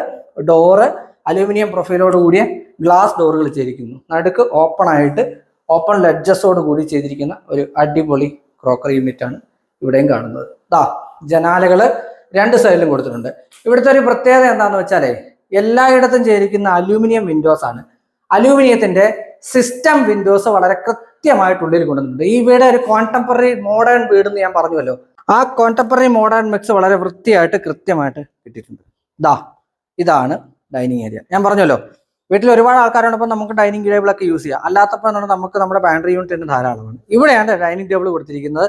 ഡോറ് അലൂമിനിയം പ്രൊഫൈലോട് കൂടിയ ഗ്ലാസ് ഡോറുകൾ ചെയ്തിരിക്കുന്നു. നടുക്ക് ഓപ്പൺ ആയിട്ട് ഓപ്പൺ ലെഡ്ജസോട് കൂടി ചെയ്തിരിക്കുന്ന ഒരു അടിപൊളി ക്രോക്കറി യൂണിറ്റ് ആണ് ഇവിടെയും കാണുന്നത്. ദാ ജനാലകൾ രണ്ട് സൈഡിലും കൊടുത്തിട്ടുണ്ട്. ഇവിടുത്തെ ഒരു പ്രത്യേകത എന്താണെന്ന് വെച്ചാലേ എല്ലായിടത്തും ചേരിക്കുന്ന അലൂമിനിയം വിൻഡോസ് ആണ്. അലൂമിനിയത്തിന്റെ സിസ്റ്റം വിൻഡോസ് വളരെ കൃത്യമായിട്ട് ഉള്ളിൽ കൊണ്ടുവന്നിട്ടുണ്ട്. ഈ വീട് ഒരു കോണ്ടംപററി മോഡേൺ വീട് എന്ന് ഞാൻ പറഞ്ഞുവല്ലോ. ആ കോണ്ടംപററി മോഡേൺ മിക്സ് വളരെ വൃത്തിയായിട്ട് കൃത്യമായിട്ട് കിട്ടിയിട്ടുണ്ട്. ദാ ഇതാണ് ഡൈനിങ് ഏരിയ ഞാൻ പറഞ്ഞല്ലോ വീട്ടിൽ ഒരുപാട് ആൾക്കാരുണ്ടപ്പോൾ നമുക്ക് ഡൈനിങ് ടേബിൾ ഒക്കെ യൂസ് ചെയ്യാം. അല്ലാത്തപ്പോൾ നമുക്ക് നമ്മുടെ ബാൻഡറി യൂണിറ്റിന് ധാരാളമാണ്. ഇവിടെയാണ് ഡൈനിങ് ടേബിൾ കൊടുത്തിരിക്കുന്നത്.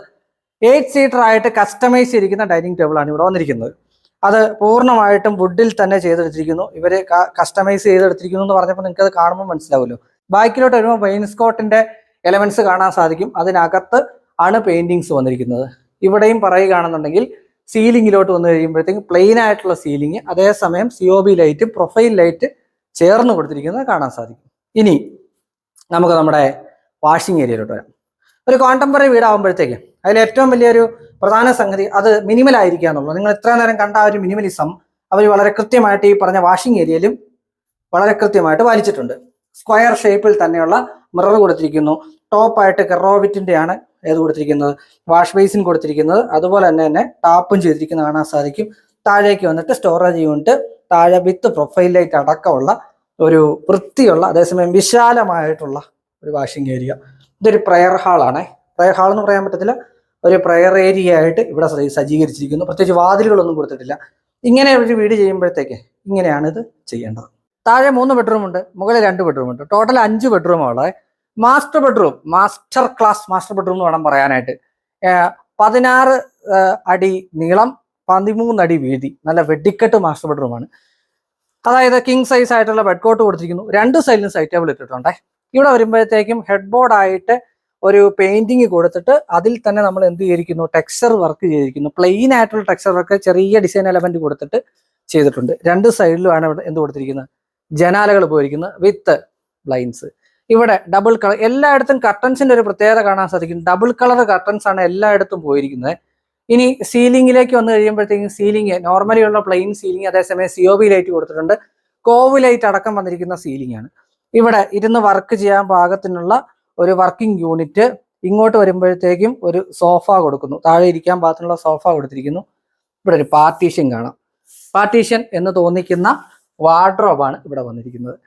എയ്റ്റ് സീറ്റർ ആയിട്ട് കസ്റ്റമൈസ് ചെയ്തിരിക്കുന്ന ഡൈനിങ് ടേബിൾ ആണ് ഇവിടെ വന്നിരിക്കുന്നത്. അത് പൂർണമായിട്ടും വുഡിൽ തന്നെ ചെയ്തെടുത്തിരിക്കുന്നു. ഇവർ കസ്റ്റമൈസ് ചെയ്തെടുത്തിരിക്കുന്നു എന്ന് പറഞ്ഞപ്പോൾ നിങ്ങൾക്ക് അത് കാണുമ്പോൾ മനസ്സിലാവുമല്ലോ. ബാക്കിലോട്ട് വരുമ്പോൾ വെയിൻസ്കോട്ടിന്റെ എലമെന്റ്സ് കാണാൻ സാധിക്കും. അതിനകത്ത് ആണ് പെയിന്റിങ്സ് വന്നിരിക്കുന്നത്. ഇവിടെയും പറയുകയാണെന്നുണ്ടെങ്കിൽ സീലിങ്ങിലോട്ട് വന്നു കഴിയുമ്പോഴത്തേക്കും പ്ലെയിൻ ആയിട്ടുള്ള സീലിംഗ് അതേസമയം C O B light profile light ചേർന്ന് കൊടുത്തിരിക്കുന്നത് കാണാൻ സാധിക്കും. ഇനി നമുക്ക് നമ്മുടെ വാഷിംഗ് ഏരിയയിലോട്ട് വരാം. ഒരു കോണ്ടംപററി വീടാകുമ്പോഴത്തേക്ക് അതിൽ ഏറ്റവും വലിയൊരു പ്രധാന സംഗതി അത് മിനിമൽ ആയിരിക്കുക എന്നുള്ളത്. നിങ്ങൾ ഇത്ര നേരം കണ്ട ആ ഒരു മിനിമലിസം അവർ വളരെ കൃത്യമായിട്ട് ഈ പറഞ്ഞ വാഷിംഗ് ഏരിയയിലും വളരെ കൃത്യമായിട്ട് പാലിച്ചിട്ടുണ്ട്. സ്ക്വയർ ഷേപ്പിൽ തന്നെയുള്ള മിറർ കൊടുത്തിരിക്കുന്നു. ടോപ്പായിട്ട് കെറോവിറ്റിന്റെയാണ് ഏത് കൊടുത്തിരിക്കുന്നത്? വാഷ് ബേസിൻ കൊടുത്തിരിക്കുന്നത്. അതുപോലെ തന്നെ തന്നെ ടാപ്പും ചെയ്തിരിക്കുന്നത് കാണാൻ സാധിക്കും താഴേക്ക് വന്നിട്ട് സ്റ്റോറേജ് യൂണിറ്റ് താഴെ വിത്ത് പ്രൊഫൈൽ ലൈറ്റ് അടക്കമുള്ള ഒരു വൃത്തിയുള്ള അതേസമയം വിശാലമായിട്ടുള്ള ഒരു വാഷിംഗ് ഏരിയ ഇതൊരു പ്രയർ ഹാളാണ് പ്രയർ ഹാൾ എന്ന് പറയാൻ പറ്റത്തില്ല. ഒരു പ്രയർ ഏരിയ ആയിട്ട് ഇവിടെ സജ്ജീകരിച്ചിരിക്കുന്നു. പ്രത്യേകിച്ച് വാതിലുകളൊന്നും കൊടുത്തിട്ടില്ല. ഇങ്ങനെ ഒരു വീട് ചെയ്യുമ്പോഴത്തേക്ക് ഇങ്ങനെയാണ് ഇത് ചെയ്യേണ്ടത്. താഴെ മൂന്ന് ബെഡ്റൂം ഉണ്ട് മുകളിൽ രണ്ട് ബെഡ്റൂം ഉണ്ട്. ടോട്ടൽ അഞ്ച് ബെഡ്റൂമുള്ള master bedroom master class master bedroom എന്ന് വേണം പറയാനായിട്ട്. പതിനാറ് അടി നീളം പതിമൂന്നടി വീതി. നല്ല വെടിക്കെട്ട് മാസ്റ്റർ ബെഡ്റൂമാണ് അതായത് കിങ് സൈസ് ആയിട്ടുള്ള ബെഡ് കോട്ട് കൊടുത്തിരിക്കുന്നു. രണ്ട് സൈഡിലും സൈറ്റ് ടേബിൾ ഇട്ടിട്ടുണ്ടേ. ഇവിടെ വരുമ്പോഴത്തേക്കും ഹെഡ് ബോർഡ് ആയിട്ട് ഒരു പെയിന്റിങ് കൊടുത്തിട്ട് അതിൽ തന്നെ നമ്മൾ എന്ത് ചെയ്തിരിക്കുന്നു? ടെക്സ്ചർ വർക്ക് ചെയ്തിരിക്കുന്നു. പ്ലെയിൻ ആയിട്ടുള്ള ടെക്സ്ചർ വർക്ക് ചെറിയ ഡിസൈൻ എലമെന്റ് കൊടുത്തിട്ട് ചെയ്തിട്ടുണ്ട്. രണ്ട് സൈഡിലുമാണ് ഇവിടെ എന്ത് കൊടുത്തിരിക്കുന്നത്? ജനാലകൾ പോയിരിക്കുന്നത് വിത്ത് ബ്ലൈൻസ് ഇവിടെ ഡബിൾ കളർ എല്ലായിടത്തും കർട്ടൻസിന്റെ ഒരു പ്രത്യേകത കാണാൻ സാധിക്കും. ഡബിൾ കളർ കർട്ടൻസ് ആണ് എല്ലായിടത്തും പോയിരിക്കുന്നത്. ഇനി സീലിംഗിലേക്ക് വന്നു കഴിയുമ്പോഴത്തേക്കും സീലിംഗ് നോർമലി ഉള്ള പ്ലെയിൻ സീലിംഗ് അതേസമയം സിഒബി ലൈറ്റ് കൊടുത്തിട്ടുണ്ട്. കോവ് ലൈറ്റ് അടക്കം വന്നിരിക്കുന്ന സീലിംഗ് ആണ്. ഇവിടെ ഇരുന്ന് വർക്ക് ചെയ്യാൻ പാകത്തിനുള്ള ഒരു വർക്കിംഗ് യൂണിറ്റ് ഇങ്ങോട്ട് വരുമ്പോഴത്തേക്കും ഒരു സോഫ കൊടുക്കുന്നു. താഴെ ഇരിക്കാൻ പാകത്തിനുള്ള സോഫ കൊടുത്തിരിക്കുന്നു. ഇവിടെ ഒരു പാർട്ടീഷൻ കാണാം. പാർട്ടീഷൻ എന്ന് തോന്നിക്കുന്ന വാർഡ്രോബാണ് ഇവിടെ വന്നിരിക്കുന്നത്.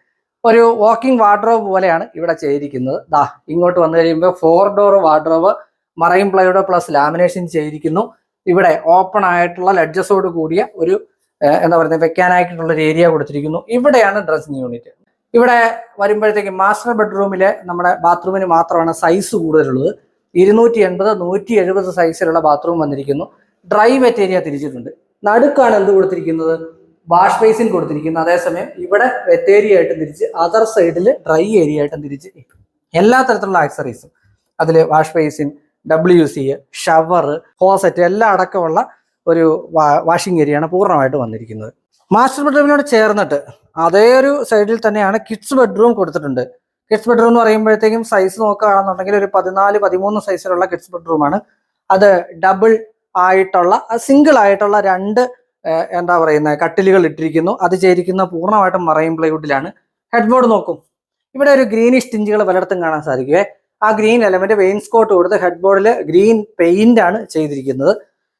ഒരു വാക്കിംഗ് വാർഡ്രോബ് പോലെയാണ് ഇവിടെ ചെയ്തിരിക്കുന്നത്. ദാ ഇങ്ങോട്ട് വന്നു കഴിയുമ്പോൾ four door wardrobe marine plywood plus lamination ചെയ്തിരിക്കുന്നു. ഇവിടെ ഓപ്പൺ ആയിട്ടുള്ള ലഡ്ജസോട് കൂടിയ ഒരു എന്താ പറയുക വെക്കാനായിട്ടുള്ള ഒരു ഏരിയ കൊടുത്തിരിക്കുന്നു. ഇവിടെയാണ് ഡ്രസ്സിങ് യൂണിറ്റ് ഇവിടെ വരുമ്പോഴത്തേക്ക് മാസ്റ്റർ ബെഡ്റൂമിലെ നമ്മുടെ ബാത്റൂമിന് മാത്രമാണ് സൈസ് കൂടുതലുള്ളത്. ഇരുന്നൂറ്റി എൺപത് നൂറ്റി എഴുപത് സൈസിലുള്ള ബാത്റൂം വന്നിരിക്കുന്നു. ഡ്രൈ വെറ്റ് ഏരിയ തിരിച്ചിട്ടുണ്ട്. നടുക്കാണ് എന്ത് കൊടുത്തിരിക്കുന്നത്? വാഷ് ബേസിൻ കൊടുത്തിരിക്കുന്നു. അതേസമയം ഇവിടെ വെറ്റ് ഏരിയ ആയിട്ടും തിരിച്ച് അതർ സൈഡിൽ ഡ്രൈ ഏരിയ ആയിട്ടും തിരിച്ച് എല്ലാ തരത്തിലുള്ള ആക്സറീസും അതിൽ wash basin W C shower ഹോസെറ്റ് എല്ലാം അടക്കമുള്ള ഒരു വാഷിംഗ് ഏരിയയാണ് പൂർണമായിട്ട് വന്നിരിക്കുന്നത്. മാസ്റ്റർ ബെഡ്റൂമിനോട് ചേർന്നിട്ട് അതേ ഒരു സൈഡിൽ തന്നെയാണ് കിഡ്സ് ബെഡ്റൂം കൊടുത്തിട്ടുണ്ട്. കിഡ്സ് ബെഡ്റൂം എന്ന് പറയുമ്പോഴത്തേക്കും സൈസ് നോക്കുകയാണെന്നുണ്ടെങ്കിൽ ഒരു പതിനാല് പതിമൂന്ന് സൈസിലുള്ള കിഡ്സ് ബെഡ്റൂമാണ് അത് ഡബിൾ ആയിട്ടുള്ള സിംഗിൾ ആയിട്ടുള്ള രണ്ട് എന്താ പറയുന്നത് കട്ടിലുകൾ ഇട്ടിരിക്കുന്നു. അത് ചേരിക്കുന്ന പൂർണമായിട്ടും മറൈൻ പ്ലൈവുഡിലാണ്. ഹെഡ് ബോർഡ് നോക്കും. ഇവിടെ ഒരു ഗ്രീനിഷ് ടിഞ്ചുകൾ പലയിടത്തും കാണാൻ സാധിക്കുവേ. ആ ഗ്രീൻ എലമെന്റ് വെയിൻസ്കോട്ട് കൊടുത്ത് ഹെഡ് ബോർഡിൽ ഗ്രീൻ പെയിന്റ് ആണ് ചെയ്തിരിക്കുന്നത്.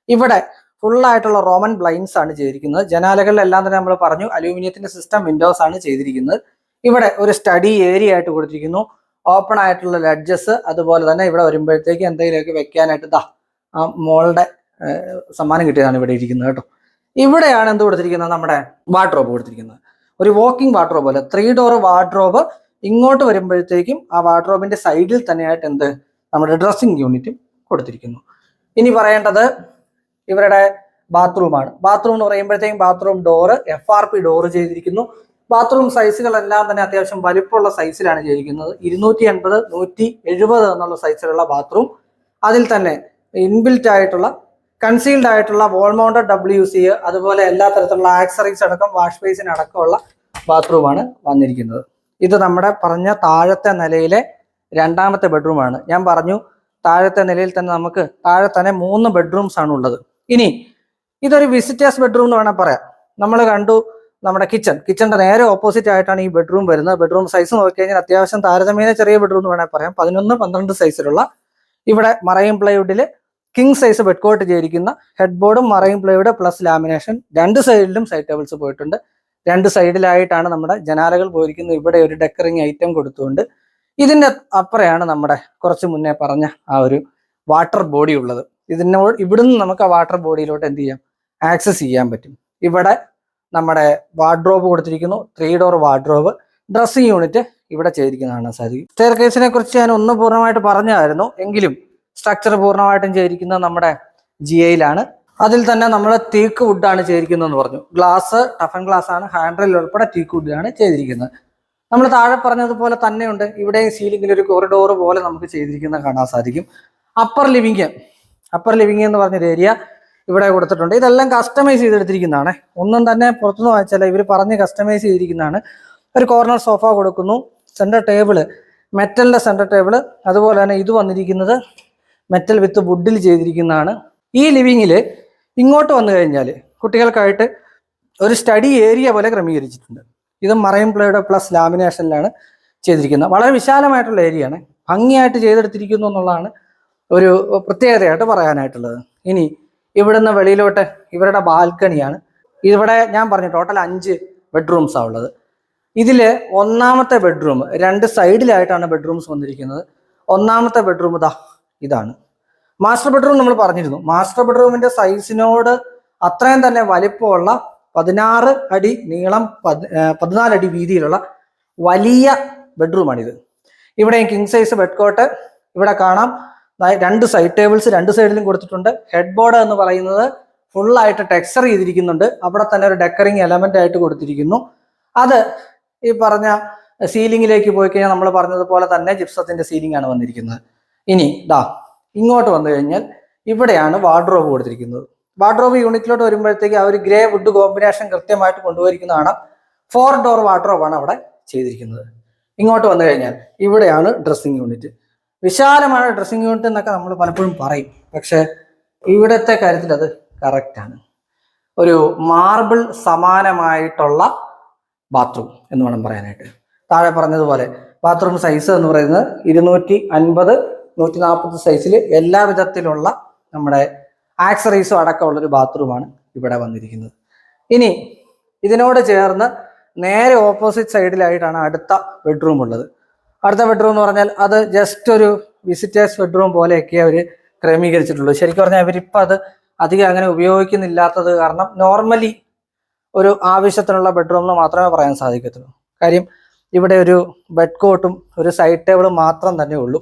ഇവിടെ full ആയിട്ടുള്ള റോമൻ ബ്ലൈൻസ് ആണ് ചെയ്തിരിക്കുന്നത്. ജനാലകളിലെല്ലാം തന്നെ നമ്മൾ പറഞ്ഞു അലൂമിനിയത്തിന്റെ സിസ്റ്റം വിൻഡോസ് ആണ് ചെയ്തിരിക്കുന്നത്. ഇവിടെ ഒരു സ്റ്റഡി ഏരിയ ആയിട്ട് കൊടുത്തിരിക്കുന്നു. ഓപ്പൺ ആയിട്ടുള്ള ലഡ്ജസ് അതുപോലെ തന്നെ ഇവിടെ വരുമ്പോഴത്തേക്ക് എന്തെങ്കിലുമൊക്കെ വെക്കാനായിട്ട് ദാ ആ മോളുടെ സമ്മാനം കിട്ടിയതാണ് ഇവിടെ ഇരിക്കുന്നത് കേട്ടോ. ഇവിടെയാണ് എന്ത് കൊടുത്തിരിക്കുന്നത്? നമ്മുടെ വാർഡ്രോബ് കൊടുത്തിരിക്കുന്നത്. ഒരു വാക്കിംഗ് വാർഡ്രോബ് അല്ല ത്രീ ഡോർ വാർഡ്രോബ് ഇങ്ങോട്ട് വരുമ്പോഴത്തേക്കും ആ വാർഡ്രോബിന്റെ സൈഡിൽ തന്നെയായിട്ട് എന്ത്? നമ്മുടെ ഡ്രസ്സിംഗ് യൂണിറ്റും കൊടുത്തിരിക്കുന്നു. ഇനി പറയേണ്ടത് ഇവരുടെ ബാത്റൂമാണ്. ബാത്റൂം എന്ന് പറയുമ്പോഴത്തേക്കും bathroom door F R P door ചെയ്തിരിക്കുന്നു. ബാത്റൂം സൈസുകളെല്ലാം തന്നെ അത്യാവശ്യം വലിപ്പമുള്ള സൈസിലാണ് ചെയ്തിരിക്കുന്നത്. ഇരുന്നൂറ്റി എൺപത് നൂറ്റി എഴുപത് എന്നുള്ള സൈസിലുള്ള ബാത്റൂം. അതിൽ തന്നെ ഇൻബിൽറ്റ് ആയിട്ടുള്ള കൺസീൽഡ് ആയിട്ടുള്ള വോൾ മൗണ്ടഡ് ഡബ്ല്യു സി അതുപോലെ എല്ലാ തരത്തിലുള്ള ആക്സറീസ് അടക്കം വാഷ് ബേസിന് അടക്കമുള്ള ബാത്റൂമാണ് വന്നിരിക്കുന്നത്. ഇത് നമ്മുടെ പറഞ്ഞ താഴത്തെ നിലയിലെ രണ്ടാമത്തെ ബെഡ്റൂമാണ് ഞാൻ പറഞ്ഞു താഴത്തെ നിലയിൽ തന്നെ നമുക്ക് താഴെ തന്നെ മൂന്ന് ബെഡ്റൂംസ് ആണ് ഉള്ളത്. ഇനി ഇതൊരു വിസിറ്റേഴ്സ് ബെഡ്റൂം എന്ന് വേണമെങ്കിൽ പറയാം. നമ്മൾ കണ്ടു നമ്മുടെ കിച്ചൺ കിച്ചണിന്റെ നേരെ ഓപ്പോസിറ്റ് ആയിട്ടാണ് ഈ ബെഡ്റൂം വരുന്നത്. ബെഡ്റൂം സൈസ് നോക്കിക്കഴിഞ്ഞാൽ അത്യാവശ്യം താരതമ്യേന ചെറിയ ബെഡ്റൂം എന്ന് വേണമെങ്കിൽ പറയാം. പതിനൊന്ന് പന്ത്രണ്ട് സൈസിലുള്ള ഇവിടെ മറൈൻ പ്ലൈവുഡിൽ കിങ് സൈസ് ബെഡ് കോട്ട് ചെയ്തിരിക്കുന്ന ഹെഡ് ബോർഡും മറൈൻ പ്ലൈവുഡ് പ്ലസ് ലാമിനേഷൻ രണ്ട് സൈഡിലും സൈഡ് ടേബിൾസ് പോയിട്ടുണ്ട്. രണ്ട് സൈഡിലായിട്ടാണ് നമ്മുടെ ജനാലകൾ പോയിരിക്കുന്നത്. ഇവിടെ ഒരു ഡെക്കറിങ് ഐറ്റം കൊടുത്തുകൊണ്ട് ഇതിന്റെ അപ്പുറയാണ് നമ്മുടെ കുറച്ച് മുന്നേ പറഞ്ഞ ആ ഒരു വാട്ടർ ബോഡി ഉള്ളത്. ഇതിനോട് ഇവിടുന്ന് നമുക്ക് ആ വാട്ടർ ബോഡിയിലോട്ട് എന്ത് ചെയ്യാം? ആക്സസ് ചെയ്യാൻ പറ്റും. ഇവിടെ നമ്മുടെ വാർഡ്രോബ് കൊടുത്തിരിക്കുന്നു. Three door wardrobe dressing unit ഇവിടെ ചെയ്തിരിക്കുന്നതാണ് സാധിക്കും സ്റ്റെയർ കേസിനെ കുറിച്ച് ഞാൻ ഒന്ന് പൂർണമായിട്ട് പറഞ്ഞായിരുന്നു എങ്കിലും സ്ട്രക്ചർ പൂർണമായിട്ടും ചെയ്തിരിക്കുന്നത് നമ്മുടെ ജി ഐയിലാണ് അതിൽ തന്നെ നമ്മൾ തേക്ക് വുഡാണ് ചെയ്തിരിക്കുന്നതെന്ന് പറഞ്ഞു. ഗ്ലാസ് ടഫൻ ഗ്ലാസ് ആണ്. ഹാൻഡിൽ ഉൾപ്പെടെ തേക്ക് വുഡിലാണ് ചെയ്തിരിക്കുന്നത്. നമ്മൾ താഴെ പറഞ്ഞതുപോലെ തന്നെയുണ്ട്. ഇവിടെ സീലിംഗിൽ ഒരു കോറിഡോർ പോലെ നമുക്ക് ചെയ്തിരിക്കുന്നത് കാണാൻ സാധിക്കും. അപ്പർ ലിവിങ് അപ്പർ ലിവിങ് എന്ന് പറഞ്ഞൊരു ഏരിയ ഇവിടെ കൊടുത്തിട്ടുണ്ട്. ഇതെല്ലാം കസ്റ്റമൈസ് ചെയ്തെടുത്തിരിക്കുന്നതാണ്. ഒന്നും തന്നെ പുറത്തുനിന്ന് വാങ്ങിച്ചാൽ ഇവർ പറഞ്ഞ് കസ്റ്റമൈസ് ചെയ്തിരിക്കുന്നതാണ്. ഒരു കോർണർ സോഫ കൊടുക്കുന്നു. സെന്റർ ടേബിൾ മെറ്റലിന്റെ സെന്റർ ടേബിൾ അതുപോലെ തന്നെ ഇത് വന്നിരിക്കുന്നത് മെറ്റൽ വിത്ത് വുഡിൽ ചെയ്തിരിക്കുന്നതാണ്. ഈ ലിവിങ്ങിൽ ഇങ്ങോട്ട് വന്നു കഴിഞ്ഞാൽ കുട്ടികൾക്കായിട്ട് ഒരു സ്റ്റഡി ഏരിയ പോലെ ക്രമീകരിച്ചിട്ടുണ്ട്. ഇത് മറൈൻ പ്ലേയുടെ പ്ലസ് ലാമിനേഷനിലാണ് ചെയ്തിരിക്കുന്നത്. വളരെ വിശാലമായിട്ടുള്ള ഏരിയയാണ് ഭംഗിയായിട്ട് ചെയ്തെടുത്തിരിക്കുന്നു എന്നുള്ളതാണ് ഒരു പ്രത്യേകതയായിട്ട് പറയാനായിട്ടുള്ളത്. ഇനി ഇവിടുന്ന് വെളിയിലോട്ട് ഇവരുടെ ബാൽക്കണിയാണ് ഇവിടെ ഞാൻ പറഞ്ഞു ടോട്ടൽ അഞ്ച് ബെഡ്റൂംസാണ് ഉള്ളത്. ഇതിൽ ഒന്നാമത്തെ ബെഡ്റൂം രണ്ട് സൈഡിലായിട്ടാണ് ബെഡ്റൂംസ് വന്നിരിക്കുന്നത്. ഒന്നാമത്തെ ബെഡ്റൂം ഇതാ ഇതാണ്. മാസ്റ്റർ ബെഡ്റൂം നമ്മൾ പറഞ്ഞിരുന്നു. മാസ്റ്റർ ബെഡ്റൂമിന്റെ സൈസിനോട് അത്രയും തന്നെ വലിപ്പമുള്ള പതിനാറ് അടി നീളം പതിനാല് അടി വീതിയിലുള്ള വലിയ ബെഡ്റൂമാണിത് ഇവിടെ കിങ് സൈസ് ബെഡ്കോട്ട് ഇവിടെ കാണാം. രണ്ട് സൈഡ് ടേബിൾസ് രണ്ട് സൈഡിലും കൊടുത്തിട്ടുണ്ട്. ഹെഡ് ബോർഡ് എന്ന് പറയുന്നത് ഫുൾ ആയിട്ട് ടെക്സ്ചർ ചെയ്തിരിക്കുന്നുണ്ട്. അവിടെ തന്നെ ഒരു ഡെക്കറിങ് എലമെന്റ് ആയിട്ട് കൊടുത്തിരിക്കുന്നു. അത് ഈ പറഞ്ഞ സീലിംഗിലേക്ക് പോയി കഴിഞ്ഞാൽ നമ്മൾ പറഞ്ഞതുപോലെ തന്നെ ജിപ്സത്തിന്റെ സീലിംഗ് ആണ് വന്നിരിക്കുന്നത്. ഇനി ദാ ഇങ്ങോട്ട് വന്നു കഴിഞ്ഞാൽ ഇവിടെയാണ് വാർഡ്രോബ് കൊടുത്തിരിക്കുന്നത്. വാർഡ്രോബ് യൂണിറ്റിലോട്ട് വരുമ്പോഴത്തേക്ക് ആ ഒരു ഗ്രേ വുഡ് കോമ്പിനേഷൻ കൃത്യമായിട്ട് കൊണ്ടുപോയിരിക്കുന്നതാണ്. ഫോർ ഡോർ വാർഡ്രോബാണ് അവിടെ ചെയ്തിരിക്കുന്നത്. ഇങ്ങോട്ട് വന്നു കഴിഞ്ഞാൽ ഇവിടെയാണ് ഡ്രസ്സിങ് യൂണിറ്റ് വിശാലമായ ഡ്രസ്സിങ് യൂണിറ്റ് എന്നൊക്കെ നമ്മൾ പലപ്പോഴും പറയും. പക്ഷെ ഇവിടുത്തെ കാര്യത്തിൽ അത് കറക്റ്റാണ് ഒരു മാർബിൾ സമാനമായിട്ടുള്ള ബാത്റൂം എന്ന് വേണം പറയാനായിട്ട്. താഴെ പറഞ്ഞതുപോലെ ബാത്റൂം സൈസ് എന്ന് പറയുന്നത് ഇരുന്നൂറ്റി അൻപത് നൂറ്റി നാൽപ്പത് സൈസിൽ എല്ലാ വിധത്തിലുള്ള നമ്മുടെ ആക്സറീസും അടക്കമുള്ളൊരു ബാത്റൂമാണ് ഇവിടെ വന്നിരിക്കുന്നത്. ഇനി ഇതിനോട് ചേർന്ന് നേരെ ഓപ്പോസിറ്റ് സൈഡിലായിട്ടാണ് അടുത്ത ബെഡ്റൂം ഉള്ളത്. അടുത്ത ബെഡ്റൂം എന്ന് പറഞ്ഞാൽ അത് ജസ്റ്റ് ഒരു വിസിറ്റേഴ്സ് ബെഡ്റൂം പോലെയൊക്കെ അവർ ക്രമീകരിച്ചിട്ടുള്ളൂ. ശരിക്കും പറഞ്ഞാൽ അവരിപ്പോൾ അത് അധികം അങ്ങനെ ഉപയോഗിക്കുന്നില്ലാത്തത് കാരണം നോർമലി ഒരു ആവശ്യത്തിനുള്ള ബെഡ്റൂം എന്ന് മാത്രമേ പറയാൻ സാധിക്കത്തുള്ളൂ. കാര്യം ഇവിടെ ഒരു ബെഡ് കോട്ടും ഒരു സൈഡ് ടേബിളും മാത്രം തന്നെ ഉള്ളൂ.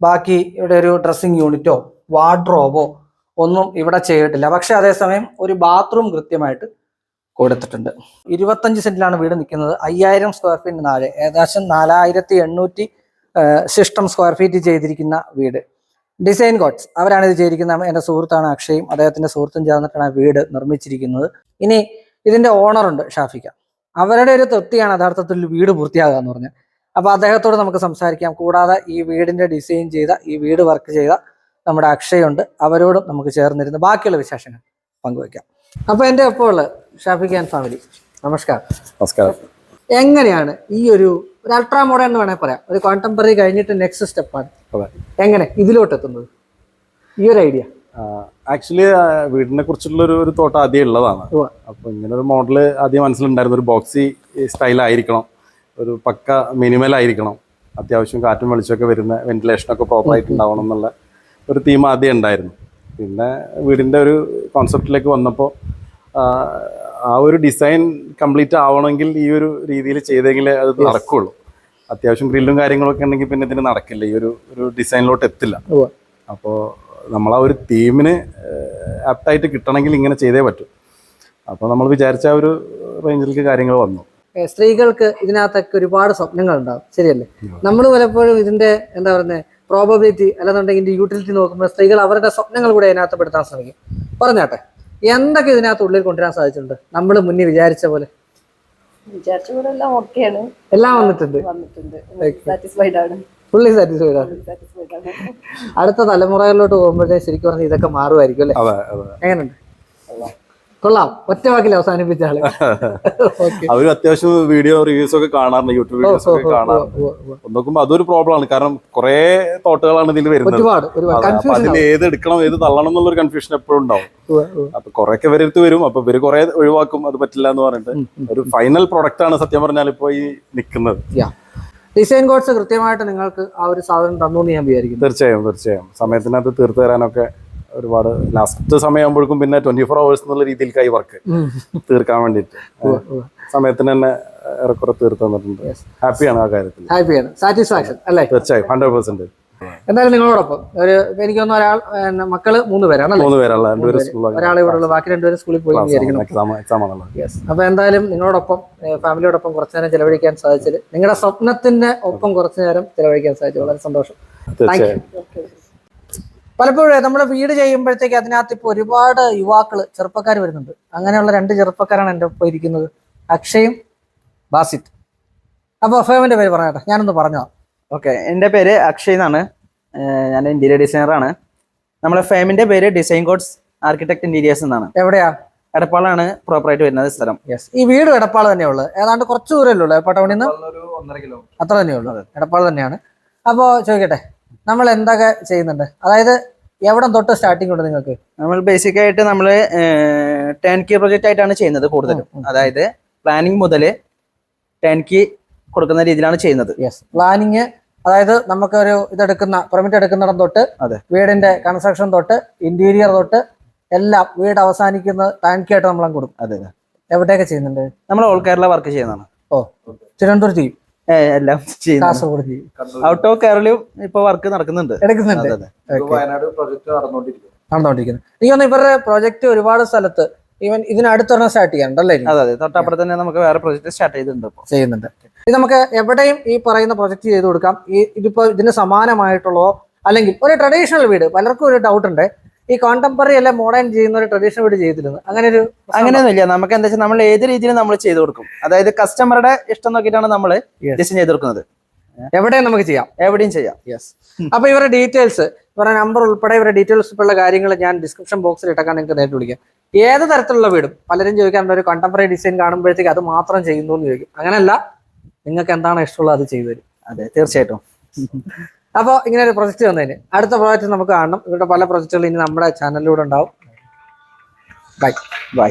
ബാക്കി ഇവിടെ ഒരു ഡ്രസ്സിങ് യൂണിറ്റോ വാർഡ്രോബോ ഒന്നും ഇവിടെ ചെയ്തിട്ടില്ല. പക്ഷെ അതേസമയം ഒരു ബാത്റൂം കൃത്യമായിട്ട് കൊടുത്തിട്ടുണ്ട്. ഇരുപത്തഞ്ച് സെന്റിലാണ് വീട് നിൽക്കുന്നത്. അയ്യായിരം സ്ക്വയർ ഫീറ്റിന് താഴെ. ഏകദേശം നാലായിരത്തി എണ്ണൂറ്റി സിസ്റ്റം സ്ക്വയർ ഫീറ്റ് ചെയ്തിരിക്കുന്ന വീട്. ഡിസൈൻ ഗോഡ്സ് അവരാണ് ഇത് ചെയ്തിരിക്കുന്നത്. എന്റെ സുഹൃത്താണ് അക്ഷയും അദ്ദേഹത്തിന്റെ സുഹൃത്തും ചേർന്നിട്ടാണ് വീട് നിർമ്മിച്ചിരിക്കുന്നത്. ഇനി ഇതിന്റെ ഓണറുണ്ട് ഷാഫിക്ക. അവരുടെ ഒരു തൃപ്തിയാണ് യഥാർത്ഥത്തിൽ വീട് പൂർത്തിയാകുക എന്ന് പറഞ്ഞാൽ. അപ്പൊ അദ്ദേഹത്തോട് നമുക്ക് സംസാരിക്കാം. കൂടാതെ ഈ വീടിന്റെ ഡിസൈൻ ചെയ്ത ഈ വീട് വർക്ക് ചെയ്ത നമ്മുടെ അക്ഷയുണ്ട്. അവരോടും നമുക്ക് ചേർന്നിരുന്ന് ബാക്കിയുള്ള വിശേഷങ്ങൾ പങ്കുവയ്ക്കാം. അപ്പൊ എന്റെ ഒപ്പമുള്ള ഉള്ള ആൻഡ് ഫാമിലി നമസ്കാരം. നമസ്കാരം. എങ്ങനെയാണ് ഈ ഒരു ഒരു അൾട്രാ മോഡേൺ എന്ന് വേണമെങ്കിൽ പറയാം. ഒരു കോണ്ടംപററി കഴിഞ്ഞിട്ട് നെക്സ്റ്റ് സ്റ്റെപ്പാണ് ആണ്. എങ്ങനെ ഇതിലോട്ട് എത്തുന്നത്? ഈ ഒരു ഐഡിയ ആക്ച്വലി വീടിനെ കുറിച്ചുള്ള ഒരു ഒരു തോട്ടം ആദ്യം ഉള്ളതാണ്. അപ്പൊ ഇങ്ങനെ ഒരു മോഡൽ ആദ്യം മനസ്സിലുണ്ടായിരുന്നു ഒരു ബോക്സി സ്റ്റൈൽ ആയിരിക്കണം. ഒരു പക്ക മിനിമൽ ആയിരിക്കണം. അത്യാവശ്യം കാറ്റും വെളിച്ചമൊക്കെ വരുന്ന വെന്റിലേഷനൊക്കെ പ്രോപ്പർ ആയിട്ട് ഉണ്ടാവണം എന്നുള്ള ഒരു തീം ആദ്യം ഉണ്ടായിരുന്നു. പിന്നെ വീടിന്റെ ഒരു കോൺസെപ്റ്റിലേക്ക് വന്നപ്പോൾ ആ ഒരു ഡിസൈൻ കംപ്ലീറ്റ് ആവണമെങ്കിൽ ഈ ഒരു രീതിയിൽ ചെയ്തെങ്കിലേ അത് നടക്കുള്ളൂ. അത്യാവശ്യം ഗ്രില്ലും കാര്യങ്ങളൊക്കെ ഉണ്ടെങ്കിൽ പിന്നെ ഇതിന് നടക്കില്ല. ഈ ഒരു ഒരു ഡിസൈനിലോട്ട് എത്തില്ല. അപ്പോൾ നമ്മൾ ആ ഒരു തീമിന് ആപ്റ്റായിട്ട് കിട്ടണമെങ്കിൽ ഇങ്ങനെ ചെയ്തേ പറ്റൂ. അപ്പോൾ നമ്മൾ വിചാരിച്ച ആ ഒരു റേഞ്ചിലേക്ക് കാര്യങ്ങൾ വന്നു. സ്ത്രീകൾക്ക് ഇതിനകത്തൊക്കെ ഒരുപാട് സ്വപ്നങ്ങൾ ഉണ്ടാവും ശരിയല്ലേ നമ്മൾ പലപ്പോഴും ഇതിന്റെ എന്താ പറയുന്നത് പ്രോബബിലിറ്റി അല്ലെന്നുണ്ടെങ്കിൽ ഇതിന്റെ യൂട്ടിലിറ്റി നോക്കുമ്പോൾ സ്ത്രീകൾ അവരുടെ സ്വപ്നങ്ങൾ കൂടെ അതിനകത്ത് പെടുത്താൻ ശ്രമിക്കും. പറഞ്ഞാട്ടെ എന്തൊക്കെ ഇതിനകത്ത് ഉള്ളിൽ കൊണ്ടുവരാൻ സാധിച്ചിട്ടുണ്ട്? നമ്മൾ മുന്നേ വിചാരിച്ച പോലെ. വിചാരിച്ച പോലെ എല്ലാം ഓക്കെയാണ് എല്ലാം വന്നിട്ടുണ്ട്. വന്നിട്ടുണ്ട്. സാറ്റിസ്ഫൈഡ് ആണ്. ഫുള്ളി സാറ്റിസ്ഫൈഡ് ആണ്. അടുത്ത തലമുറകളിലോട്ട് പോകുമ്പോഴേ ശരിക്കും പറഞ്ഞാൽ ഇതൊക്കെ മാറുമായിരിക്കും അല്ലേ? അതെ അതെ. എങ്ങനെയുണ്ട്? കൊള്ളാം. ഒറ്റ വാക്കിൽ അവസാനിപ്പിച്ച ആൾ. (laughs) അവർ അത്യാവശ്യം വീഡിയോ റിവ്യൂസ് ഒക്കെ കാണാറുണ്ട് യൂട്യൂബ് വീഡിയോസ് ഒക്കെ കാണാറുണ്ട്. നോക്കുമ്പോൾ അതൊരു പ്രോബ്ലം ആണ്. കാരണം കുറെ തോട്ടുകളാണ് ഇതിൽ വരുന്നത്. അതിൽ ഏത് എടുക്കണം ഏത് തള്ളണം എന്നുള്ളൊരു കൺഫ്യൂഷൻ എപ്പോഴും ഉണ്ടാവും. അപ്പൊ കുറെ ഒക്കെ ഇവരെടുത്ത് വരും. അപ്പൊ ഇവർ കുറെ ഒഴിവാക്കും അത് പറ്റില്ല എന്ന് പറഞ്ഞിട്ട്. ഒരു ഫൈനൽ പ്രൊഡക്റ്റ് ആണ് സത്യം പറഞ്ഞാൽ ഇപ്പൊ ഈ നിൽക്കുന്നത് ഡിസൈൻ കോഡ്സ് കൃത്യമായിട്ട് നിങ്ങൾക്ക് ആ ഒരു സാധനം തന്നു ഞാൻ വിചാരിക്കുന്നു. തീർച്ചയായും തീർച്ചയായും. സമയത്തിനകത്ത് തീർത്തു തരാനൊക്കെ ഒരുപാട് ലാസ്റ്റ് സമയമാകുമ്പോഴേക്കും പിന്നെ ട്വന്റി ഫോർ അവേഴ്സ് എന്നുള്ള രീതിയിലേക്കായി വർക്ക് തീർക്കാൻ വേണ്ടിയിട്ട്. സമയത്തിന് തന്നെ ഏറെക്കുറെ തീർത്ത് തന്നിട്ടുണ്ട്. ഹാപ്പിയാണ് ആ കാര്യത്തിൽ. ഹാപ്പിയാണ് സാറ്റിസ്ഫാക്ഷൻ അല്ലേ? തീർച്ചയായും ഹൺഡ്രഡ് പെർസെന്റ് എന്തായാലും നിങ്ങളോടൊപ്പം. ഒരു എനിക്ക് തോന്നുന്നു ഒരാൾ മക്കൾ മൂന്ന് പേരാണല്ലേ മൂന്ന് പേരല്ല ഒരാൾ ഇവിടെ ഉള്ളു ബാക്കി രണ്ടുപേരും സ്കൂളിൽ പോയി അപ്പൊ എന്തായാലും നിങ്ങളോടൊപ്പം ഫാമിലിയോടൊപ്പം കുറച്ചു നേരം ചെലവഴിക്കാൻ സാധിച്ചത് നിങ്ങളുടെ സ്വപ്നത്തിന്റെ ഒപ്പം കുറച്ചു നേരം ചെലവഴിക്കാൻ സാധിച്ചു വളരെ സന്തോഷം. തീർച്ചയായും. പലപ്പോഴും നമ്മുടെ വീട് ചെയ്യുമ്പോഴത്തേക്ക് അതിനകത്ത് ഇപ്പോൾ ഒരുപാട് യുവാക്കൾ ചെറുപ്പക്കാർ വരുന്നുണ്ട്. അങ്ങനെയുള്ള രണ്ട് ചെറുപ്പക്കാരാണ് എന്റെ ഒപ്പം ഇരിക്കുന്നത്. അക്ഷയും ബാസിത്. അപ്പോൾ ഫേമിന്റെ പേര് പറഞ്ഞേട്ടെ ഞാനൊന്ന് പറഞ്ഞോ? ഓക്കെ എന്റെ പേര് അക്ഷയ് എന്നാണ്. ഞാൻ ഇന്റീരിയർ ഡിസൈനറാണ് നമ്മളെ ഫേമിന്റെ പേര് ഡിസൈൻ കോഡ്സ് ആർക്കിടെക്ട് ഇന്റീരിയേഴ്സ് എന്നാണ്. എവിടെയാ? എടപ്പാളാണ് പ്രോപ്പറായിട്ട് വരുന്നത് സ്ഥലം. യെസ് ഈ വീട് എടപ്പാൾ തന്നെയുള്ളു ഏതാണ്ട് കുറച്ച് ദൂരമല്ലേ ഉള്ളൂ? എപ്പോൾ ടൗണിൽ നിന്ന്? അത്ര തന്നെയുള്ളൂ എടപ്പാൾ തന്നെയാണ്. അപ്പോൾ ചോദിക്കട്ടെ നമ്മൾ എന്തൊക്കെ ചെയ്യുന്നുണ്ട്? അതായത് എവിടെ തൊട്ട് സ്റ്റാർട്ടിംഗ് ഉണ്ട് നിങ്ങൾക്ക്? നമ്മൾ ബേസിക് ആയിട്ട് നമ്മൾ ടെൻ കി പ്രൊജക്റ്റ് ആയിട്ടാണ് ചെയ്യുന്നത് കൂടുതലും. അതായത് പ്ലാനിങ് മുതൽ ടെൻ കി കൊടുക്കുന്ന രീതിയിലാണ് ചെയ്യുന്നത്. യെസ് പ്ലാനിങ് അതായത് നമുക്ക് ഒരു ഇതെടുക്കുന്ന പെർമിറ്റ് എടുക്കുന്നിടം തൊട്ട് അതെ. വീടിന്റെ കൺസ്ട്രക്ഷൻ തൊട്ട് ഇന്റീരിയർ തൊട്ട് എല്ലാം വീട് അവസാനിക്കുന്ന താൻകായിട്ട് നമ്മൾ കൊടുക്കും. അതെ എവിടെയൊക്കെ ചെയ്യുന്നുണ്ട്? നമ്മൾ ഓൾ കേരള വർക്ക് ചെയ്യുന്നതാണ്. ഓ തിരുവനന്തപുരം ചെയ്യും. എല്ലാം ചെയ്യുന്നത്. കാസർഗോഡ് ഔട്ട് ഓഫ് കേരളയും ഇപ്പൊ വർക്ക് നടക്കുന്നുണ്ട്. നടന്നോണ്ടിരിക്കുന്നു വയനാട് പ്രൊജക്ട് നടന്നുകൊണ്ടിരിക്കും നടന്നുകൊണ്ടിരിക്കുന്നത് എനിക്ക് തോന്നുന്നു ഇവരുടെ പ്രോജക്റ്റ് ഒരുപാട് സ്ഥലത്ത് ഈവൻ ഇതിനടുത്തൊരെണ്ണം സ്റ്റാർട്ട് ചെയ്യാനുണ്ടല്ലേ? അതെ അതെ. തൊട്ടപ്പുറത്ത് തന്നെ നമുക്ക് വേറെ പ്രൊജക്ട് സ്റ്റാർട്ട് ചെയ്തിട്ടുണ്ട് ഇപ്പോൾ ചെയ്യുന്നുണ്ട്. ഇത് നമുക്ക് എവിടെയും ഈ പറയുന്ന പ്രൊജക്ട് ചെയ്ത് കൊടുക്കാം. ഈ ഇതിപ്പോ ഇതിന് സമാനമായിട്ടുള്ളതോ അല്ലെങ്കിൽ ഒരു ട്രഡീഷണൽ വീട് പലർക്കും ഒരു ഡൗട്ട് ഉണ്ട്. ഈ കോണ്ടംപററി അല്ലെ മോഡേൺ ചെയ്യുന്ന ഒരു ട്രഡീഷണൽ വീട് ചെയ്തിരുന്നു അങ്ങനെ ഒരു അങ്ങനെയൊന്നുമില്ല. നമുക്ക് എന്താ വെച്ചാൽ നമ്മൾ ഏത് രീതിയിലും നമ്മൾ ചെയ്തു കൊടുക്കും. അതായത് കസ്റ്റമറുടെ ഇഷ്ടം നോക്കിയിട്ടാണ് നമ്മൾ ഡിസൈൻ ചെയ്ത് കൊടുക്കുന്നത്. എവിടെയും നമുക്ക് ചെയ്യാം. എവിടെയും ചെയ്യാം. യെസ് അപ്പൊ ഇവരുടെ ഡീറ്റെയിൽസ് ഇവരുടെ നമ്പർ ഉൾപ്പെടെ ഇവരുടെ ഡീറ്റെയിൽസ് ഉള്ള കാര്യങ്ങൾ ഞാൻ ഡിസ്ക്രിപ്ഷൻ ബോക്സിൽ ഇട്ടേക്കാൻ നിങ്ങൾക്ക് നേരിട്ട് വിളിക്കാം. ഏത് തരത്തിലുള്ള വീടും പലരും ചോദിക്കാൻ ഒരു കോണ്ടംപററി ഡിസൈൻ കാണുമ്പോഴത്തേക്ക് അത് മാത്രം ചെയ്യുന്നു എന്ന് ചോദിക്കും. അങ്ങനെയല്ല നിങ്ങൾക്ക് എന്താണ് ഇഷ്ടമുള്ളത് അത് ചെയ്തു തരും. അതെ തീർച്ചയായിട്ടും. അപ്പോൾ ഇങ്ങനെ ഒരു പ്രൊജക്ട് വന്നതിന്. അടുത്ത പ്രോജക്റ്റ് നമുക്ക് കാണണം. ഇവരുടെ പല പ്രൊജക്റ്റുകൾ ഇനി നമ്മുടെ ചാനലിലൂടെ ഉണ്ടാവും. Bye bye